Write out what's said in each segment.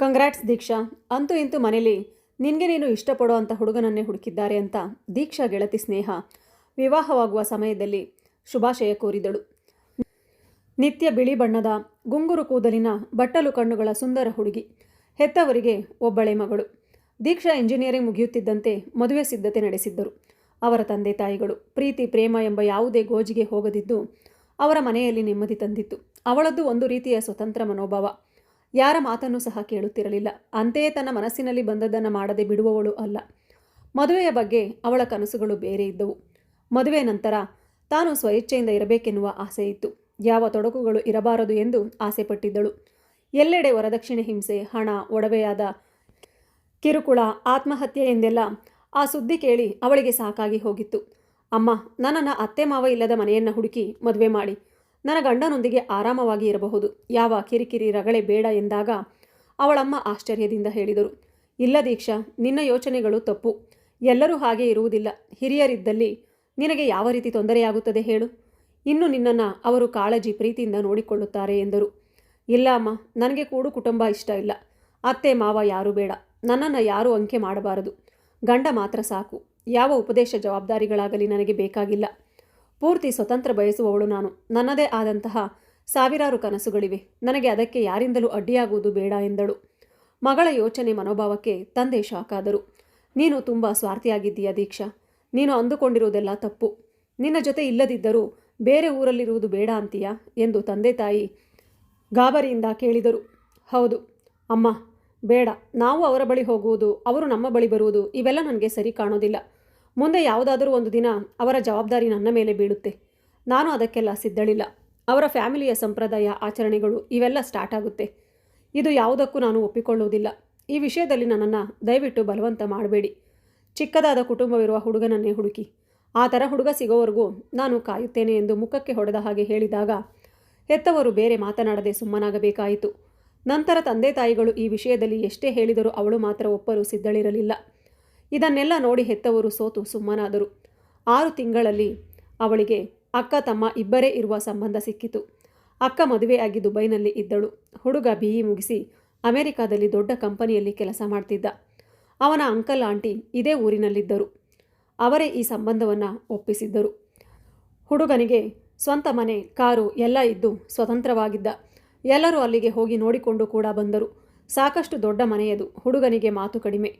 Congrats ದೀಕ್ಷಾ. ಅಂತೂ ಇಂತೂ ಮನೇಲಿ, ನಿನಗೆ ನೀನು ಇಷ್ಟಪಡೋ ಅಂಥ ಹುಡುಗನನ್ನೇ ಹುಡುಕಿದ್ದಾರೆ ಅಂತ ದೀಕ್ಷಾ ಗೆಳತಿ ಸ್ನೇಹ ವಿವಾಹವಾಗುವ ಸಮಯದಲ್ಲಿ ಶುಭಾಶಯ ಕೋರಿದಳು. ನಿತ್ಯ ಬಿಳಿ ಬಣ್ಣದ ಗುಂಗುರು ಕೂದಲಿನ ಬಟ್ಟಲು ಕಣ್ಣುಗಳ ಸುಂದರ ಹುಡುಗಿ, ಹೆತ್ತವರಿಗೆ ಒಬ್ಬಳೆ ಮಗಳು. ದೀಕ್ಷಾ ಇಂಜಿನಿಯರಿಂಗ್ ಮುಗಿಯುತ್ತಿದ್ದಂತೆ ಮದುವೆ ಸಿದ್ಧತೆ ನಡೆಸಿದ್ದರು. ಅವರ ತಂದೆ ತಾಯಿಗಳು, ಪ್ರೀತಿ, ಪ್ರೇಮ ಎಂಬ ಯಾವುದೇ ಗೋಜಿಗೆ ಹೋಗದಿದ್ದು ಅವರ ಮನೆಯಲ್ಲಿ ನೆಮ್ಮದಿ ತಂದಿತ್ತು. ಅವಳದ್ದು ಒಂದು ರೀತಿಯ ಸ್ವತಂತ್ರ ಮನೋಭಾವ. ಯಾರ ಮಾತನ್ನು ಸಹ ಕೇಳುತ್ತಿರಲಿಲ್ಲ. ಅಂತೆಯೇ ತನ್ನ ಮನಸ್ಸಿನಲ್ಲಿ ಬಂದದ್ದನ್ನು ಮಾಡದೆ ಬಿಡುವವಳು ಅಲ್ಲ. ಮದುವೆಯ ಬಗ್ಗೆ ಅವಳ ಕನಸುಗಳು ಬೇರೆ ಇದ್ದವು. ಮದುವೆ ನಂತರ ತಾನು ಸ್ವಇಚ್ಛೆಯಿಂದ ಇರಬೇಕೆನ್ನುವ ಆಸೆ ಇತ್ತು. ಯಾವ ತೊಡಕುಗಳು ಇರಬಾರದು ಎಂದು ಆಸೆಪಟ್ಟಿದ್ದಳು. ಎಲ್ಲೆಡೆ ವರದಕ್ಷಿಣೆ ಹಿಂಸೆ, ಹಣ, ಒಡವೆಯಾದ ಕಿರುಕುಳ, ಆತ್ಮಹತ್ಯೆ ಎಂದೆಲ್ಲ ಆ ಸುದ್ದಿ ಕೇಳಿ ಅವಳಿಗೆ ಸಾಕಾಗಿ ಹೋಗಿತ್ತು. ಅಮ್ಮ, ನನ್ನನ್ನು ಅತ್ತೆ ಮಾವ ಇಲ್ಲದ ಮನೆಯನ್ನು ಹುಡುಕಿ ಮದುವೆ ಮಾಡಿ. ನನ್ನ ಗಂಡನೊಂದಿಗೆ ಆರಾಮವಾಗಿ ಇರಬಹುದು. ಯಾವ ಕಿರಿಕಿರಿ ರಗಳೆ ಬೇಡ ಎಂದಾಗ ಅವಳಮ್ಮ ಆಶ್ಚರ್ಯದಿಂದ ಹೇಳಿದರು, ಇಲ್ಲ ದೀಕ್ಷಾ, ನಿನ್ನ ಯೋಚನೆಗಳು ತಪ್ಪು. ಎಲ್ಲರೂ ಹಾಗೆ ಇರುವುದಿಲ್ಲ. ಹಿರಿಯರಿದ್ದಲ್ಲಿ ನಿನಗೆ ಯಾವ ರೀತಿ ತೊಂದರೆಯಾಗುತ್ತದೆ ಹೇಳು. ಇನ್ನು ನಿನ್ನನ್ನು ಅವರು ಕಾಳಜಿ ಪ್ರೀತಿಯಿಂದ ನೋಡಿಕೊಳ್ಳುತ್ತಾರೆ ಎಂದರು. ಇಲ್ಲ ಅಮ್ಮ, ನನಗೆ ಕೂಡು ಕುಟುಂಬ ಇಷ್ಟ ಇಲ್ಲ. ಅತ್ತೆ, ಮಾವ ಯಾರೂ ಬೇಡ. ನನ್ನನ್ನು ಯಾರೂ ಅಂಕೆ ಮಾಡಬಾರದು. ಗಂಡ ಮಾತ್ರ ಸಾಕು. ಯಾವ ಉಪದೇಶ ಜವಾಬ್ದಾರಿಗಳಾಗಲಿ ನನಗೆ ಬೇಕಾಗಿಲ್ಲ. ಪೂರ್ತಿ ಸ್ವತಂತ್ರ ಬಯಸುವವಳು ನಾನು. ನನ್ನದೇ ಆದಂತಹ ಸಾವಿರಾರು ಕನಸುಗಳಿವೆ. ನನಗೆ ಅದಕ್ಕೆ ಯಾರಿಂದಲೂ ಅಡ್ಡಿಯಾಗುವುದು ಬೇಡ ಎಂದಳು. ಮಗಳ ಯೋಚನೆ ಮನೋಭಾವಕ್ಕೆ ತಂದೆ ಶಾಕ್ ಆದರು ನೀನು ತುಂಬ ಸ್ವಾರ್ಥಿಯಾಗಿದ್ದೀಯ ದೀಕ್ಷಾ? ನೀನು ಅಂದುಕೊಂಡಿರುವುದೆಲ್ಲ ತಪ್ಪು. ನಿನ್ನ ಜೊತೆ ಇಲ್ಲದಿದ್ದರೂ ಬೇರೆ ಊರಲ್ಲಿರುವುದು ಬೇಡ ಅಂತೀಯಾ ಎಂದು ತಂದೆ ತಾಯಿ ಗಾಬರಿಯಿಂದ ಕೇಳಿದರು. ಹೌದು. ಅಮ್ಮ, ಬೇಡ. ನಾವು ಅವರ ಬಳಿ ಹೋಗುವುದು, ಅವರು ನಮ್ಮ ಬಳಿ ಬರುವುದು, ಇವೆಲ್ಲ ನನಗೆ ಸರಿ ಕಾಣೋದಿಲ್ಲ. ಮುಂದೆ ಯಾವುದಾದರೂ ಒಂದು ದಿನ ಅವರ ಜವಾಬ್ದಾರಿ ನನ್ನ ಮೇಲೆ ಬೀಳುತ್ತೆ. ನಾನು ಅದಕ್ಕೆಲ್ಲ ಸಿದ್ಧಳಿಲ್ಲ. ಅವರ ಫ್ಯಾಮಿಲಿಯ ಸಂಪ್ರದಾಯ, ಆಚರಣೆಗಳು ಇವೆಲ್ಲ ಸ್ಟಾರ್ಟ್ ಆಗುತ್ತೆ. ಇದು ಯಾವುದಕ್ಕೂ ನಾನು ಒಪ್ಪಿಕೊಳ್ಳುವುದಿಲ್ಲ. ಈ ವಿಷಯದಲ್ಲಿ ನನ್ನನ್ನು ದಯವಿಟ್ಟು ಬಲವಂತ ಮಾಡಬೇಡಿ. ಚಿಕ್ಕದಾದ ಕುಟುಂಬವಿರುವ ಹುಡುಗನನ್ನೇ ಹುಡುಕಿ. ಆ ಥರ ಹುಡುಗ ಸಿಗೋವರೆಗೂ ನಾನು ಕಾಯುತ್ತೇನೆ ಎಂದು ಮುಖಕ್ಕೆ ಹೊಡೆದ ಹಾಗೆ ಹೇಳಿದಾಗ ಹೆತ್ತವರು ಬೇರೆ ಮಾತನಾಡದೆ ಸುಮ್ಮನಾಗಬೇಕಾಯಿತು. ನಂತರ ತಂದೆ ತಾಯಿಗಳು ಈ ವಿಷಯದಲ್ಲಿ ಎಷ್ಟೇ ಹೇಳಿದರೂ ಅವಳು ಮಾತ್ರ ಒಪ್ಪಲು ಸಿದ್ಧಳಿರಲಿಲ್ಲ. ಇದನ್ನೆಲ್ಲ ನೋಡಿ ಹೆತ್ತವರು ಸೋತು ಸುಮ್ಮನಾದರು. ಆರು ತಿಂಗಳಲ್ಲಿ ಅವಳಿಗೆ ಅಕ್ಕ ತಮ್ಮ ಇಬ್ಬರೇ ಇರುವ ಸಂಬಂಧ ಸಿಕ್ಕಿತು. ಅಕ್ಕ ಮದುವೆಯಾಗಿ ದುಬೈನಲ್ಲಿ ಇದ್ದಳು. ಹುಡುಗ ಬಿ ಇ ಮುಗಿಸಿ ಅಮೆರಿಕಾದಲ್ಲಿ ದೊಡ್ಡ ಕಂಪನಿಯಲ್ಲಿ ಕೆಲಸ ಮಾಡ್ತಿದ್ದ. ಅವನ ಅಂಕಲ್ ಆಂಟಿ ಇದೇ ಊರಿನಲ್ಲಿದ್ದರು. ಅವರೇ ಈ ಸಂಬಂಧವನ್ನು ಒಪ್ಪಿಸಿದ್ದರು. ಹುಡುಗನಿಗೆ ಸ್ವಂತ ಮನೆ, ಕಾರು ಎಲ್ಲ ಇದ್ದು ಸ್ವತಂತ್ರವಾಗಿದ್ದ. ಎಲ್ಲರೂ ಅಲ್ಲಿಗೆ ಹೋಗಿ ನೋಡಿಕೊಂಡು ಕೂಡ ಬಂದರು. ಸಾಕಷ್ಟು ದೊಡ್ಡ ಮನೆಯದು. ಹುಡುಗನಿಗೆ ಮಾತು ಕಡಿಮೆ.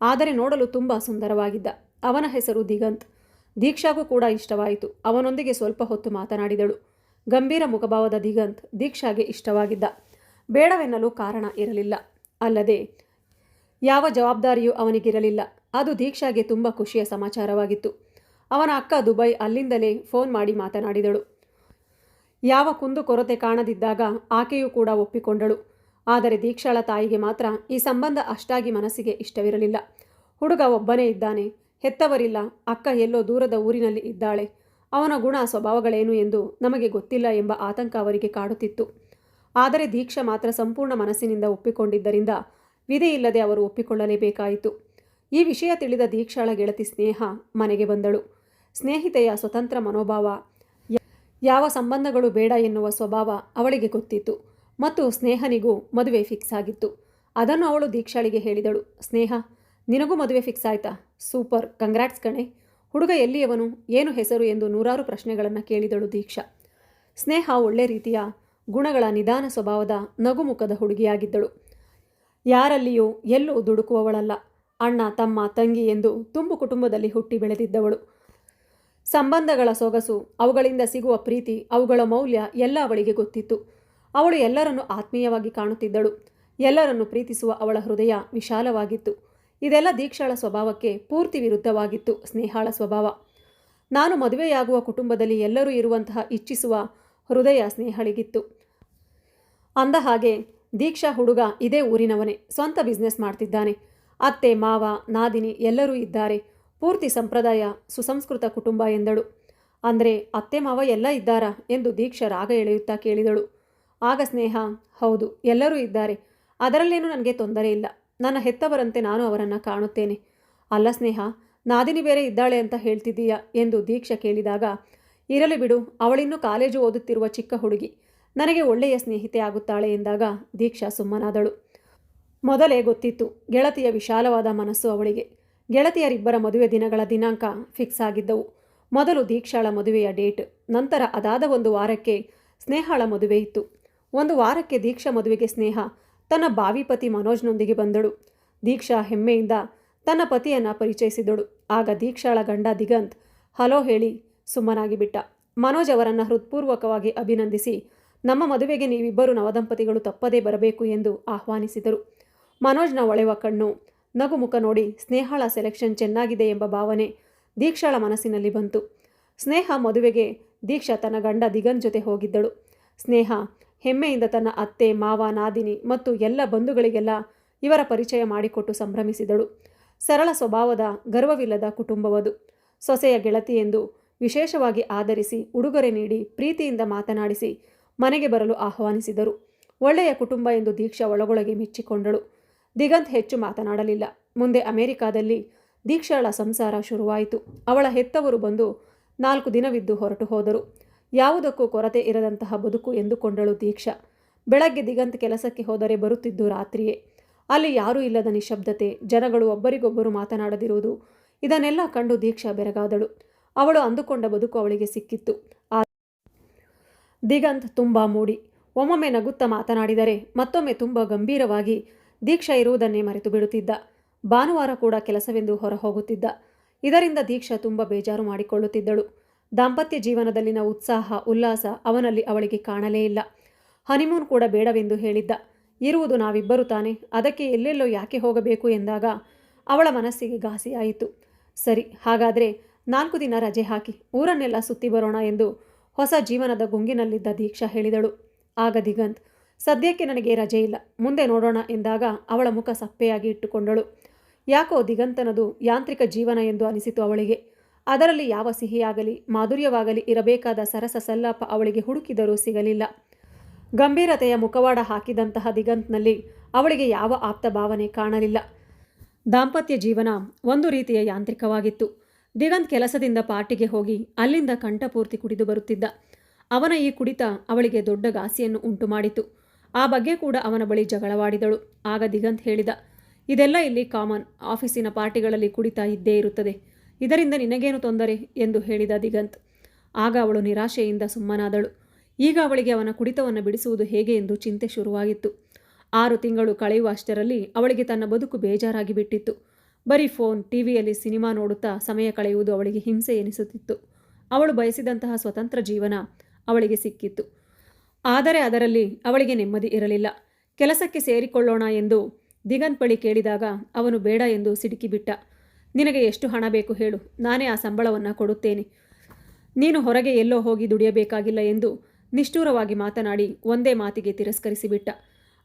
ಆದರೆ ನೋಡಲು ತುಂಬ ಸುಂದರವಾಗಿದ್ದ. ಅವನ ಹೆಸರು ದಿಗಂತ್. ದೀಕ್ಷಾಗೂ ಕೂಡ ಇಷ್ಟವಾಯಿತು. ಅವನೊಂದಿಗೆ ಸ್ವಲ್ಪ ಹೊತ್ತು ಮಾತನಾಡಿದಳು. ಗಂಭೀರ ಮುಖಭಾವದ ದಿಗಂತ್ ದೀಕ್ಷಾಗೆ ಇಷ್ಟವಾಗಿದ್ದ. ಬೇಡವೆನ್ನಲು ಕಾರಣ ಇರಲಿಲ್ಲ. ಅಲ್ಲದೆ ಯಾವ ಜವಾಬ್ದಾರಿಯೂ ಅವನಿಗಿರಲಿಲ್ಲ. ಅದು ದೀಕ್ಷಾಗೆ ತುಂಬ ಖುಷಿಯ ಸಮಾಚಾರವಾಗಿತ್ತು. ಅವನ ಅಕ್ಕ ದುಬೈ ಅಲ್ಲಿಂದಲೇ ಫೋನ್ ಮಾಡಿ ಮಾತನಾಡಿದಳು. ಯಾವ ಕುಂದು ಕೊರತೆ ಕಾಣದಿದ್ದಾಗ ಆಕೆಯೂ ಕೂಡ ಒಪ್ಪಿಕೊಂಡಳು. ಆದರೆ ದೀಕ್ಷಾಳ ತಾಯಿಗೆ ಮಾತ್ರ ಈ ಸಂಬಂಧ ಅಷ್ಟಾಗಿ ಮನಸ್ಸಿಗೆ ಇಷ್ಟವಿರಲಿಲ್ಲ. ಹುಡುಗ ಒಬ್ಬನೇ ಇದ್ದಾನೆ, ಹೆತ್ತವರಿಲ್ಲ, ಅಕ್ಕ ಎಲ್ಲೋ ದೂರದ ಊರಿನಲ್ಲಿ ಇದ್ದಾಳೆ. ಅವನ ಗುಣ, ಸ್ವಭಾವಗಳೇನು ಎಂದು ನಮಗೆ ಗೊತ್ತಿಲ್ಲ ಎಂಬ ಆತಂಕ ಅವರಿಗೆ ಕಾಡುತ್ತಿತ್ತು. ಆದರೆ ದೀಕ್ಷಾ ಮಾತ್ರ ಸಂಪೂರ್ಣ ಮನಸ್ಸಿನಿಂದ ಒಪ್ಪಿಕೊಂಡಿದ್ದರಿಂದ ವಿಧೆಯಿಲ್ಲದೆ ಅವರು ಒಪ್ಪಿಕೊಳ್ಳಲೇಬೇಕಾಯಿತು. ಈ ವಿಷಯ ತಿಳಿದ ದೀಕ್ಷಾಳ ಗೆಳತಿ ಸ್ನೇಹ ಮನೆಗೆ ಬಂದಳು. ಸ್ನೇಹಿತೆಯ ಸ್ವತಂತ್ರ ಮನೋಭಾವ, ಯಾವ ಸಂಬಂಧಗಳು ಬೇಡ ಎನ್ನುವ ಸ್ವಭಾವ ಅವಳಿಗೆ ಗೊತ್ತಿತ್ತು. ಮತ್ತು ಸ್ನೇಹನಿಗೂ ಮದುವೆ ಫಿಕ್ಸ್ ಆಗಿತ್ತು. ಅದನ್ನು ಅವಳು ದೀಕ್ಷಾಳಿಗೆ ಹೇಳಿದಳು. ಸ್ನೇಹ, ನಿನಗೂ ಮದುವೆ ಫಿಕ್ಸ್ ಆಯ್ತಾ? ಸೂಪರ್. ಕಂಗ್ರಾಟ್ಸ್ ಕಣೆ. ಹುಡುಗ ಎಲ್ಲಿಯವನು? ಏನು ಹೆಸರು ಎಂದು ನೂರಾರು ಪ್ರಶ್ನೆಗಳನ್ನು ಕೇಳಿದಳು ದೀಕ್ಷಾ. ಸ್ನೇಹ ಒಳ್ಳೆ ರೀತಿಯ ಗುಣಗಳ ನಿಧಾನ ಸ್ವಭಾವದ ನಗುಮುಖದ ಹುಡುಗಿಯಾಗಿದ್ದಳು. ಯಾರಲ್ಲಿಯೂ ಎಲ್ಲೂ ದುಡುಕುವವಳಲ್ಲ. ಅಣ್ಣ, ತಮ್ಮ, ತಂಗಿ ಎಂದು ತುಂಬು ಕುಟುಂಬದಲ್ಲಿ ಹುಟ್ಟಿ ಬೆಳೆದಿದ್ದವಳು. ಸಂಬಂಧಗಳ ಸೊಗಸು, ಅವುಗಳಿಂದ ಸಿಗುವ ಪ್ರೀತಿ, ಅವುಗಳ ಮೌಲ್ಯ ಎಲ್ಲ ಅವಳಿಗೆ ಗೊತ್ತಿತ್ತು. ಅವಳು ಎಲ್ಲರನ್ನು ಆತ್ಮೀಯವಾಗಿ ಕಾಣುತ್ತಿದ್ದಳು. ಎಲ್ಲರನ್ನು ಪ್ರೀತಿಸುವ ಅವಳ ಹೃದಯ ವಿಶಾಲವಾಗಿತ್ತು. ಇದೆಲ್ಲ ದೀಕ್ಷಾಳ ಸ್ವಭಾವಕ್ಕೆ ಪೂರ್ತಿ ವಿರುದ್ಧವಾಗಿತ್ತು, ಸ್ನೇಹಾಳ ಸ್ವಭಾವ. ನಾನು ಮದುವೆಯಾಗುವ ಕುಟುಂಬದಲ್ಲಿ ಎಲ್ಲರೂ ಇರುವಂತಹ ಇಚ್ಛಿಸುವ ಹೃದಯ ಸ್ನೇಹಳಿಗಿತ್ತು. ಅಂದ ಹಾಗೆ ದೀಕ್ಷಾ ಹುಡುಗ ಇದೇ ಊರಿನವನೇ, ಸ್ವಂತ ಬಿಸ್ನೆಸ್ ಮಾಡ್ತಿದ್ದಾನೆ. ಅತ್ತೆ, ಮಾವ, ನಾದಿನಿ ಎಲ್ಲರೂ ಇದ್ದಾರೆ. ಪೂರ್ತಿ ಸಂಪ್ರದಾಯ ಸುಸಂಸ್ಕೃತ ಕುಟುಂಬ ಎಂದಳು. ಅಂದರೆ ಅತ್ತೆ, ಮಾವ ಎಲ್ಲ ಇದ್ದಾರಾ ಎಂದು ದೀಕ್ಷಾ ರಾಗ ಎಳೆಯುತ್ತಾ ಕೇಳಿದಳು. ಆಗ ಸ್ನೇಹ, ಹೌದು, ಎಲ್ಲರೂ ಇದ್ದಾರೆ. ಅದರಲ್ಲೇನು ನನಗೆ ತೊಂದರೆ ಇಲ್ಲ. ನನ್ನ ಹೆತ್ತವರಂತೆ ನಾನು ಅವರನ್ನು ಕಾಣುತ್ತೇನೆ. ಅಲ್ಲ ಸ್ನೇಹ, ನಾದಿನಿ ಬೇರೆ ಇದ್ದಾಳೆ ಅಂತ ಹೇಳ್ತಿದ್ದೀಯಾ ಎಂದು ದೀಕ್ಷಾ ಕೇಳಿದಾಗ, ಇರಲಿ ಬಿಡು, ಅವಳಿನ್ನು ಕಾಲೇಜು ಓದುತ್ತಿರುವ ಚಿಕ್ಕ ಹುಡುಗಿ, ನನಗೆ ಒಳ್ಳೆಯ ಸ್ನೇಹಿತೆ ಆಗುತ್ತಾಳೆ ಎಂದಾಗ ದೀಕ್ಷಾ ಸುಮ್ಮನಾದಳು. ಮೊದಲೇ ಗೊತ್ತಿತ್ತು, ಗೆಳತಿಯ ವಿಶಾಲವಾದ ಮನಸ್ಸು ಅವಳಿಗೆ. ಗೆಳತಿಯರಿಬ್ಬರ ಮದುವೆ ದಿನಗಳ ದಿನಾಂಕ ಫಿಕ್ಸ್ ಆಗಿದ್ದವು. ಮೊದಲು ದೀಕ್ಷಾಳ ಮದುವೆಯ ಡೇಟ್, ನಂತರ ಅದಾದ ಒಂದು ವಾರಕ್ಕೆ ಸ್ನೇಹಾಳ ಮದುವೆ ಇತ್ತು. ಒಂದು ವಾರಕ್ಕೆ ದೀಕ್ಷಾ ಮದುವೆಗೆ ಸ್ನೇಹ, ತನ್ನ ಬಾವಿ ಪತಿ ಮನೋಜ್ನೊಂದಿಗೆ ಬಂದಳು. ದೀಕ್ಷಾ ಹೆಮ್ಮೆಯಿಂದ ತನ್ನ ಪತಿಯನ್ನು ಪರಿಚಯಿಸಿದಳು. ಆಗ ದೀಕ್ಷಾಳ ಗಂಡ ದಿಗಂತ್, ಹಲೋ ಹೇಳಿ ಸುಮ್ಮನಾಗಿಬಿಟ್ಟ ಮನೋಜ್ ಅವರನ್ನು ಹೃತ್ಪೂರ್ವಕವಾಗಿ ಅಭಿನಂದಿಸಿ, ನಮ್ಮ ಮದುವೆಗೆ ನೀವಿಬ್ಬರು ನವದಂಪತಿಗಳು ತಪ್ಪದೇ ಬರಬೇಕು ಎಂದು ಆಹ್ವಾನಿಸಿದರು. ಮನೋಜ್ನ ಒಳೆವ ಕಣ್ಣು ನಗುಮುಖ ನೋಡಿ ಸ್ನೇಹಾಳ ಸೆಲೆಕ್ಷನ್ ಚೆನ್ನಾಗಿದೆ ಎಂಬ ಭಾವನೆ ದೀಕ್ಷಾಳ ಮನಸ್ಸಿನಲ್ಲಿ ಬಂತು. ಸ್ನೇಹ ಮದುವೆಗೆ ದೀಕ್ಷಾ ತನ್ನ ಗಂಡ ದಿಗನ್ ಜೊತೆ ಹೋಗಿದ್ದಳು. ಸ್ನೇಹ ಹೆಮ್ಮೆಯಿಂದ ತನ್ನ ಅತ್ತೆ, ಮಾವ, ನಾದಿನಿ ಮತ್ತು ಎಲ್ಲ ಬಂಧುಗಳಿಗೆಲ್ಲ ಇವರ ಪರಿಚಯ ಮಾಡಿಕೊಟ್ಟು ಸಂಭ್ರಮಿಸಿದಳು. ಸರಳ ಸ್ವಭಾವದ, ಗರ್ವವಿಲ್ಲದ ಕುಟುಂಬವದು. ಸೊಸೆಯ ಗೆಳತಿ ಎಂದು ವಿಶೇಷವಾಗಿ ಆಧರಿಸಿ ಉಡುಗೊರೆ ನೀಡಿ ಪ್ರೀತಿಯಿಂದ ಮಾತನಾಡಿಸಿ ಮನೆಗೆ ಬರಲು ಆಹ್ವಾನಿಸಿದರು. ಒಳ್ಳೆಯ ಕುಟುಂಬ ಎಂದು ದೀಕ್ಷಾ ಒಳಗೊಳಗೆ ಮೆಚ್ಚಿಕೊಂಡಳು. ದಿಗಂತ್ ಹೆಚ್ಚು ಮಾತನಾಡಲಿಲ್ಲ. ಮುಂದೆ ಅಮೆರಿಕಾದಲ್ಲಿ ದೀಕ್ಷಾಳ ಸಂಸಾರ ಶುರುವಾಯಿತು. ಅವಳ ಹೆತ್ತವರು ಬಂದು ನಾಲ್ಕು ದಿನವಿದ್ದು ಹೊರಟು ಹೋದರು. ಯಾವುದಕ್ಕೂ ಕೊರತೆ ಇರದಂತಹ ಬದುಕು ಎಂದುಕೊಂಡಳು ದೀಕ್ಷಾ. ಬೆಳಗ್ಗೆ ದಿಗಂತ್ ಕೆಲಸಕ್ಕೆ ಹೋದರೆ ಬರುತ್ತಿದ್ದು ರಾತ್ರಿಯೇ. ಅಲ್ಲಿ ಯಾರೂ ಇಲ್ಲದ ನಿಶಬ್ದತೆ, ಜನಗಳು ಒಬ್ಬರಿಗೊಬ್ಬರು ಮಾತನಾಡದಿರುವುದು, ಇದನ್ನೆಲ್ಲ ಕಂಡು ದೀಕ್ಷಾ ಬೆರಗಾದಳು. ಅವಳು ಅಂದುಕೊಂಡ ಬದುಕು ಅವಳಿಗೆ ಸಿಕ್ಕಿತ್ತು. ಆ ದಿಗಂತ್ ತುಂಬ ಮೂಡಿ. ಒಮ್ಮೊಮ್ಮೆ ನಗುತ್ತಾ ಮಾತನಾಡಿದರೆ ಮತ್ತೊಮ್ಮೆ ತುಂಬ ಗಂಭೀರವಾಗಿ ದೀಕ್ಷಾ ಇರುವುದನ್ನೇ ಮರೆತು ಬಿಡುತ್ತಿದ್ದ. ಭಾನುವಾರ ಕೂಡ ಕೆಲಸವೆಂದು ಹೊರ ಹೋಗುತ್ತಿದ್ದ ಇದರಿಂದ ದೀಕ್ಷಾ ತುಂಬ ಬೇಜಾರು ಮಾಡಿಕೊಳ್ಳುತ್ತಿದ್ದಳು. ದಾಂಪತ್ಯ ಜೀವನದಲ್ಲಿನ ಉತ್ಸಾಹ, ಉಲ್ಲಾಸ ಅವನಲ್ಲಿ ಅವಳಿಗೆ ಕಾಣಲೇ ಇಲ್ಲ. ಹನಿಮೂನ್ ಕೂಡ ಬೇಡವೆಂದು ಹೇಳಿದ್ದ. ಇರುವುದು ನಾವಿಬ್ಬರು ತಾನೆ. ಅದಕ್ಕೆ ಎಲ್ಲೆಲ್ಲೋ ಯಾಕೆ ಹೋಗಬೇಕು ಎಂದಾಗ ಅವಳ ಮನಸ್ಸಿಗೆ ಘಾಸಿಯಾಯಿತು. ಸರಿ, ಹಾಗಾದರೆ ನಾಲ್ಕು ದಿನ ರಜೆ ಹಾಕಿ ಊರನ್ನೆಲ್ಲ ಸುತ್ತಿ ಬರೋಣ ಎಂದು ಹೊಸ ಜೀವನದ ಗುಂಗಿನಲ್ಲಿದ್ದ ದೀಕ್ಷಾ ಹೇಳಿದಳು. ಆಗ ದಿಗಂತ್, ಸದ್ಯಕ್ಕೆ ನನಗೆ ರಜೆ ಇಲ್ಲ. ಮುಂದೆ ನೋಡೋಣ ಎಂದಾಗ ಅವಳ ಮುಖ ಸಪ್ಪೆಯಾಗಿ ಇಟ್ಟುಕೊಂಡಳು. ಯಾಕೋ ದಿಗಂತನದು ಯಾಂತ್ರಿಕ ಜೀವನ ಎಂದು ಅನಿಸಿತು ಅವಳಿಗೆ. ಅದರಲ್ಲಿ ಯಾವ ಸಿಹಿಯಾಗಲಿ, ಮಾಧುರ್ಯವಾಗಲಿ ಇರಬೇಕಾದ ಸರಸ ಸಲ್ಲಾಪ ಅವಳಿಗೆ ಹುಡುಕಿದರೂ ಸಿಗಲಿಲ್ಲ. ಗಂಭೀರತೆಯ ಮುಖವಾಡ ಹಾಕಿದಂತಹ ದಿಗಂತ್ನಲ್ಲಿ ಅವಳಿಗೆ ಯಾವ ಆಪ್ತ ಭಾವನೆ ಕಾಣಲಿಲ್ಲ. ದಾಂಪತ್ಯ ಜೀವನ ಒಂದು ರೀತಿಯ ಯಾಂತ್ರಿಕವಾಗಿತ್ತು. ದಿಗಂತ್ ಕೆಲಸದಿಂದ ಪಾರ್ಟಿಗೆ ಹೋಗಿ ಅಲ್ಲಿಂದ ಕಂಠಪೂರ್ತಿ ಕುಡಿದು ಬರುತ್ತಿದ್ದ. ಅವನ ಈ ಕುಡಿತ ಅವಳಿಗೆ ದೊಡ್ಡ ಘಾಸಿಯನ್ನು ಉಂಟು ಮಾಡಿತು ಆ ಬಗ್ಗೆ ಕೂಡ ಅವನ ಬಳಿ ಜಗಳವಾಡಿದಳು. ಆಗ ದಿಗಂತ್ ಹೇಳಿದ, ಇದೆಲ್ಲ ಇಲ್ಲಿ ಕಾಮನ್. ಆಫೀಸಿನ ಪಾರ್ಟಿಗಳಲ್ಲಿ ಕುಡಿತ ಇದ್ದೇ ಇರುತ್ತದೆ. ಇದರಿಂದ ನಿನಗೇನು ತೊಂದರೆ? ಎಂದು ಹೇಳಿದ ದಿಗಂತ್. ಆಗ ಅವಳು ನಿರಾಶೆಯಿಂದ ಸುಮ್ಮನಾದಳು. ಈಗ ಅವಳಿಗೆ ಅವನ ಕುಡಿತವನ್ನು ಬಿಡಿಸುವುದು ಹೇಗೆ ಎಂದು ಚಿಂತೆ ಶುರುವಾಗಿತ್ತು. ಆರು ತಿಂಗಳು ಕಳೆಯುವ ಅಷ್ಟರಲ್ಲಿ ಅವಳಿಗೆ ತನ್ನ ಬದುಕು ಬೇಜಾರಾಗಿ ಬಿಟ್ಟಿತ್ತು. ಬರೀ ಫೋನ್, ಟಿವಿಯಲ್ಲಿ ಸಿನಿಮಾ ನೋಡುತ್ತಾ ಸಮಯ ಕಳೆಯುವುದು ಅವಳಿಗೆ ಹಿಂಸೆ ಎನಿಸುತ್ತಿತ್ತು. ಅವಳು ಬಯಸಿದಂತಹ ಸ್ವತಂತ್ರ ಜೀವನ ಅವಳಿಗೆ ಸಿಕ್ಕಿತ್ತು. ಆದರೆ ಅದರಲ್ಲಿ ಅವಳಿಗೆ ನೆಮ್ಮದಿ ಇರಲಿಲ್ಲ. ಕೆಲಸಕ್ಕೆ ಸೇರಿಕೊಳ್ಳೋಣ ಎಂದು ದಿಗಂತ್ ಬಳಿ ಕೇಳಿದಾಗ ಅವನು ಬೇಡ ಎಂದು ಸಿಡುಕಿಬಿಟ್ಟ ನಿನಗೆ ಎಷ್ಟು ಹಣ ಬೇಕು ಹೇಳು, ನಾನೇ ಆ ಸಂಬಳವನ್ನು ಕೊಡುತ್ತೇನೆ. ನೀನು ಹೊರಗೆ ಎಲ್ಲೋ ಹೋಗಿ ದುಡಿಯಬೇಕಾಗಿಲ್ಲ ಎಂದು ನಿಷ್ಠೂರವಾಗಿ ಮಾತನಾಡಿ ಒಂದೇ ಮಾತಿಗೆ ತಿರಸ್ಕರಿಸಿಬಿಟ್ಟ.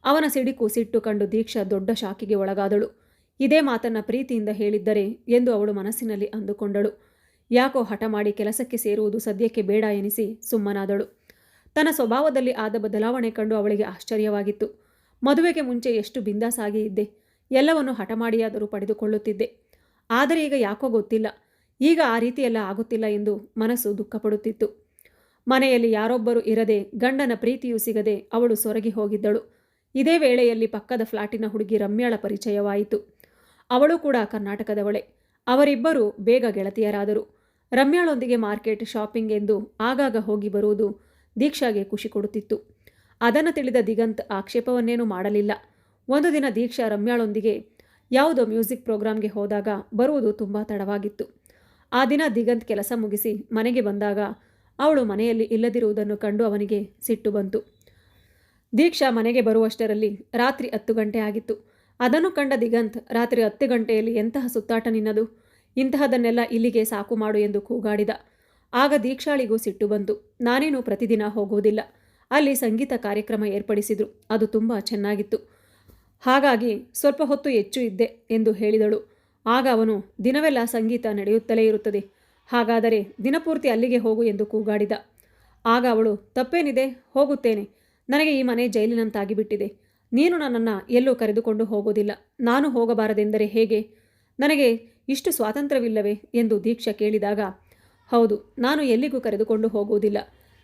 ಅವನ ಸಿಡಿಕು ಸಿಟ್ಟು ಕಂಡು ದೀಕ್ಷಾ ದೊಡ್ಡ ಶಾಕಿಗೆ ಒಳಗಾದಳು. ಇದೇ ಮಾತನ್ನ ಪ್ರೀತಿಯಿಂದ ಹೇಳಿದ್ದರೆ ಎಂದು ಅವಳು ಮನಸ್ಸಿನಲ್ಲಿ ಅಂದುಕೊಂಡಳು. ಯಾಕೋ ಹಠ ಮಾಡಿ ಕೆಲಸಕ್ಕೆ ಸೇರುವುದು ಸದ್ಯಕ್ಕೆ ಬೇಡ ಎನಿಸಿ ಸುಮ್ಮನಾದಳು. ತನ್ನ ಸ್ವಭಾವದಲ್ಲಿ ಆದ ಬದಲಾವಣೆ ಕಂಡು ಅವಳಿಗೆ ಆಶ್ಚರ್ಯವಾಗಿತ್ತು. ಮದುವೆಗೆ ಮುಂಚೆ ಎಷ್ಟು ಬಿಂದಾಸಾಗಿ ಇದ್ದೆ. ಎಲ್ಲವನ್ನು ಹಠ ಮಾಡಿಯಾದರೂ ಪಡೆದುಕೊಳ್ಳುತ್ತಿದ್ದೆ. ಆದರೆ ಈಗ ಯಾಕೋ ಗೊತ್ತಿಲ್ಲ. ಈಗ ಆ ರೀತಿಯೆಲ್ಲ ಆಗುತ್ತಿಲ್ಲ ಎಂದು ಮನಸ್ಸು ದುಃಖಪಡುತ್ತಿತ್ತು. ಮನೆಯಲ್ಲಿ ಯಾರೊಬ್ಬರು ಇರದೆ ಗಂಡನ ಪ್ರೀತಿಯೂ ಸಿಗದೆ ಅವಳು ಸೊರಗಿ ಹೋಗಿದ್ದಳು. ಇದೇ ವೇಳೆಯಲ್ಲಿ ಪಕ್ಕದ ಫ್ಲಾಟಿನ ಹುಡುಗಿ ರಮ್ಯಾಳ ಪರಿಚಯವಾಯಿತು. ಅವಳು ಕೂಡ ಕರ್ನಾಟಕದವಳೆ. ಅವರಿಬ್ಬರು ಬೇಗ ಗೆಳತಿಯರಾದರು. ರಮ್ಯಾಳೊಂದಿಗೆ ಮಾರ್ಕೆಟ್ ಶಾಪಿಂಗ್ ಎಂದು ಆಗಾಗ ಹೋಗಿ ಬರುವುದು ದೀಕ್ಷಾಗೆ ಖುಷಿ ಕೊಡುತ್ತಿತ್ತು. ಅದನ್ನು ತಿಳಿದ ದಿಗಂತ್ ಆಕ್ಷೇಪವನ್ನೇನೂ ಮಾಡಲಿಲ್ಲ. ಒಂದು ದಿನ ದೀಕ್ಷಾ ರಮ್ಯಾಳೊಂದಿಗೆ ಯಾವುದೋ ಮ್ಯೂಸಿಕ್ ಪ್ರೋಗ್ರಾಮ್ಗೆ ಹೋದಾಗ ಬರುವುದು ತುಂಬ ತಡವಾಗಿತ್ತು. ಆ ದಿನ ದಿಗಂತ್ ಕೆಲಸ ಮುಗಿಸಿ ಮನೆಗೆ ಬಂದಾಗ ಅವಳು ಮನೆಯಲ್ಲಿ ಇಲ್ಲದಿರುವುದನ್ನು ಕಂಡು ಅವನಿಗೆ ಸಿಟ್ಟು ಬಂತು. ದೀಕ್ಷಾ ಮನೆಗೆ ಬರುವಷ್ಟರಲ್ಲಿ ರಾತ್ರಿ ಹತ್ತು ಗಂಟೆ ಆಗಿತ್ತು. ಅದನ್ನು ಕಂಡ ದಿಗಂತ್ ರಾತ್ರಿ ಹತ್ತು ಗಂಟೆಯಲ್ಲಿ ಎಂತಹ ಸುತ್ತಾಟ ನಿನ್ನದು? ಇಂತಹದನ್ನೆಲ್ಲ ಇಲ್ಲಿಗೆ ಸಾಕು ಮಾಡು ಎಂದು ಕೂಗಾಡಿದ. ಆಗ ದೀಕ್ಷಾಳಿಗೂ ಸಿಟ್ಟು ಬಂತು. ನಾನೇನು ಪ್ರತಿದಿನ ಹೋಗುವುದಿಲ್ಲ. ಅಲ್ಲಿ ಸಂಗೀತ ಕಾರ್ಯಕ್ರಮ ಏರ್ಪಡಿಸಿದ್ರು. ಅದು ತುಂಬ ಚೆನ್ನಾಗಿತ್ತು. ಹಾಗಾಗಿ ಸ್ವಲ್ಪ ಹೊತ್ತು ಹೆಚ್ಚು ಇದ್ದೆ ಎಂದು ಹೇಳಿದಳು. ಆಗ ಅವನು, ದಿನವೆಲ್ಲ ಸಂಗೀತ ನಡೆಯುತ್ತಲೇ ಇರುತ್ತದೆ. ಹಾಗಾದರೆ ದಿನಪೂರ್ತಿ ಅಲ್ಲಿಗೆ ಹೋಗು ಎಂದು ಕೂಗಾಡಿದ. ಆಗ ಅವಳು, ತಪ್ಪೇನಿದೆ, ಹೋಗುತ್ತೇನೆ. ನನಗೆ ಈ ಮನೆ ಜೈಲಿನಂತಾಗಿಬಿಟ್ಟಿದೆ. ನೀನು ನನ್ನನ್ನು ಎಲ್ಲೂ ಕರೆದುಕೊಂಡು ಹೋಗೋದಿಲ್ಲ. ನಾನು ಹೋಗಬಾರದೆಂದರೆ ಹೇಗೆ? ನನಗೆ ಇಷ್ಟು ಸ್ವಾತಂತ್ರ್ಯವಿಲ್ಲವೇ ಎಂದು ದೀಕ್ಷಾ ಕೇಳಿದಾಗ, ಹೌದು, ನಾನು ಎಲ್ಲಿಗೂ ಕರೆದುಕೊಂಡು ಹೋಗುವುದಿಲ್ಲ.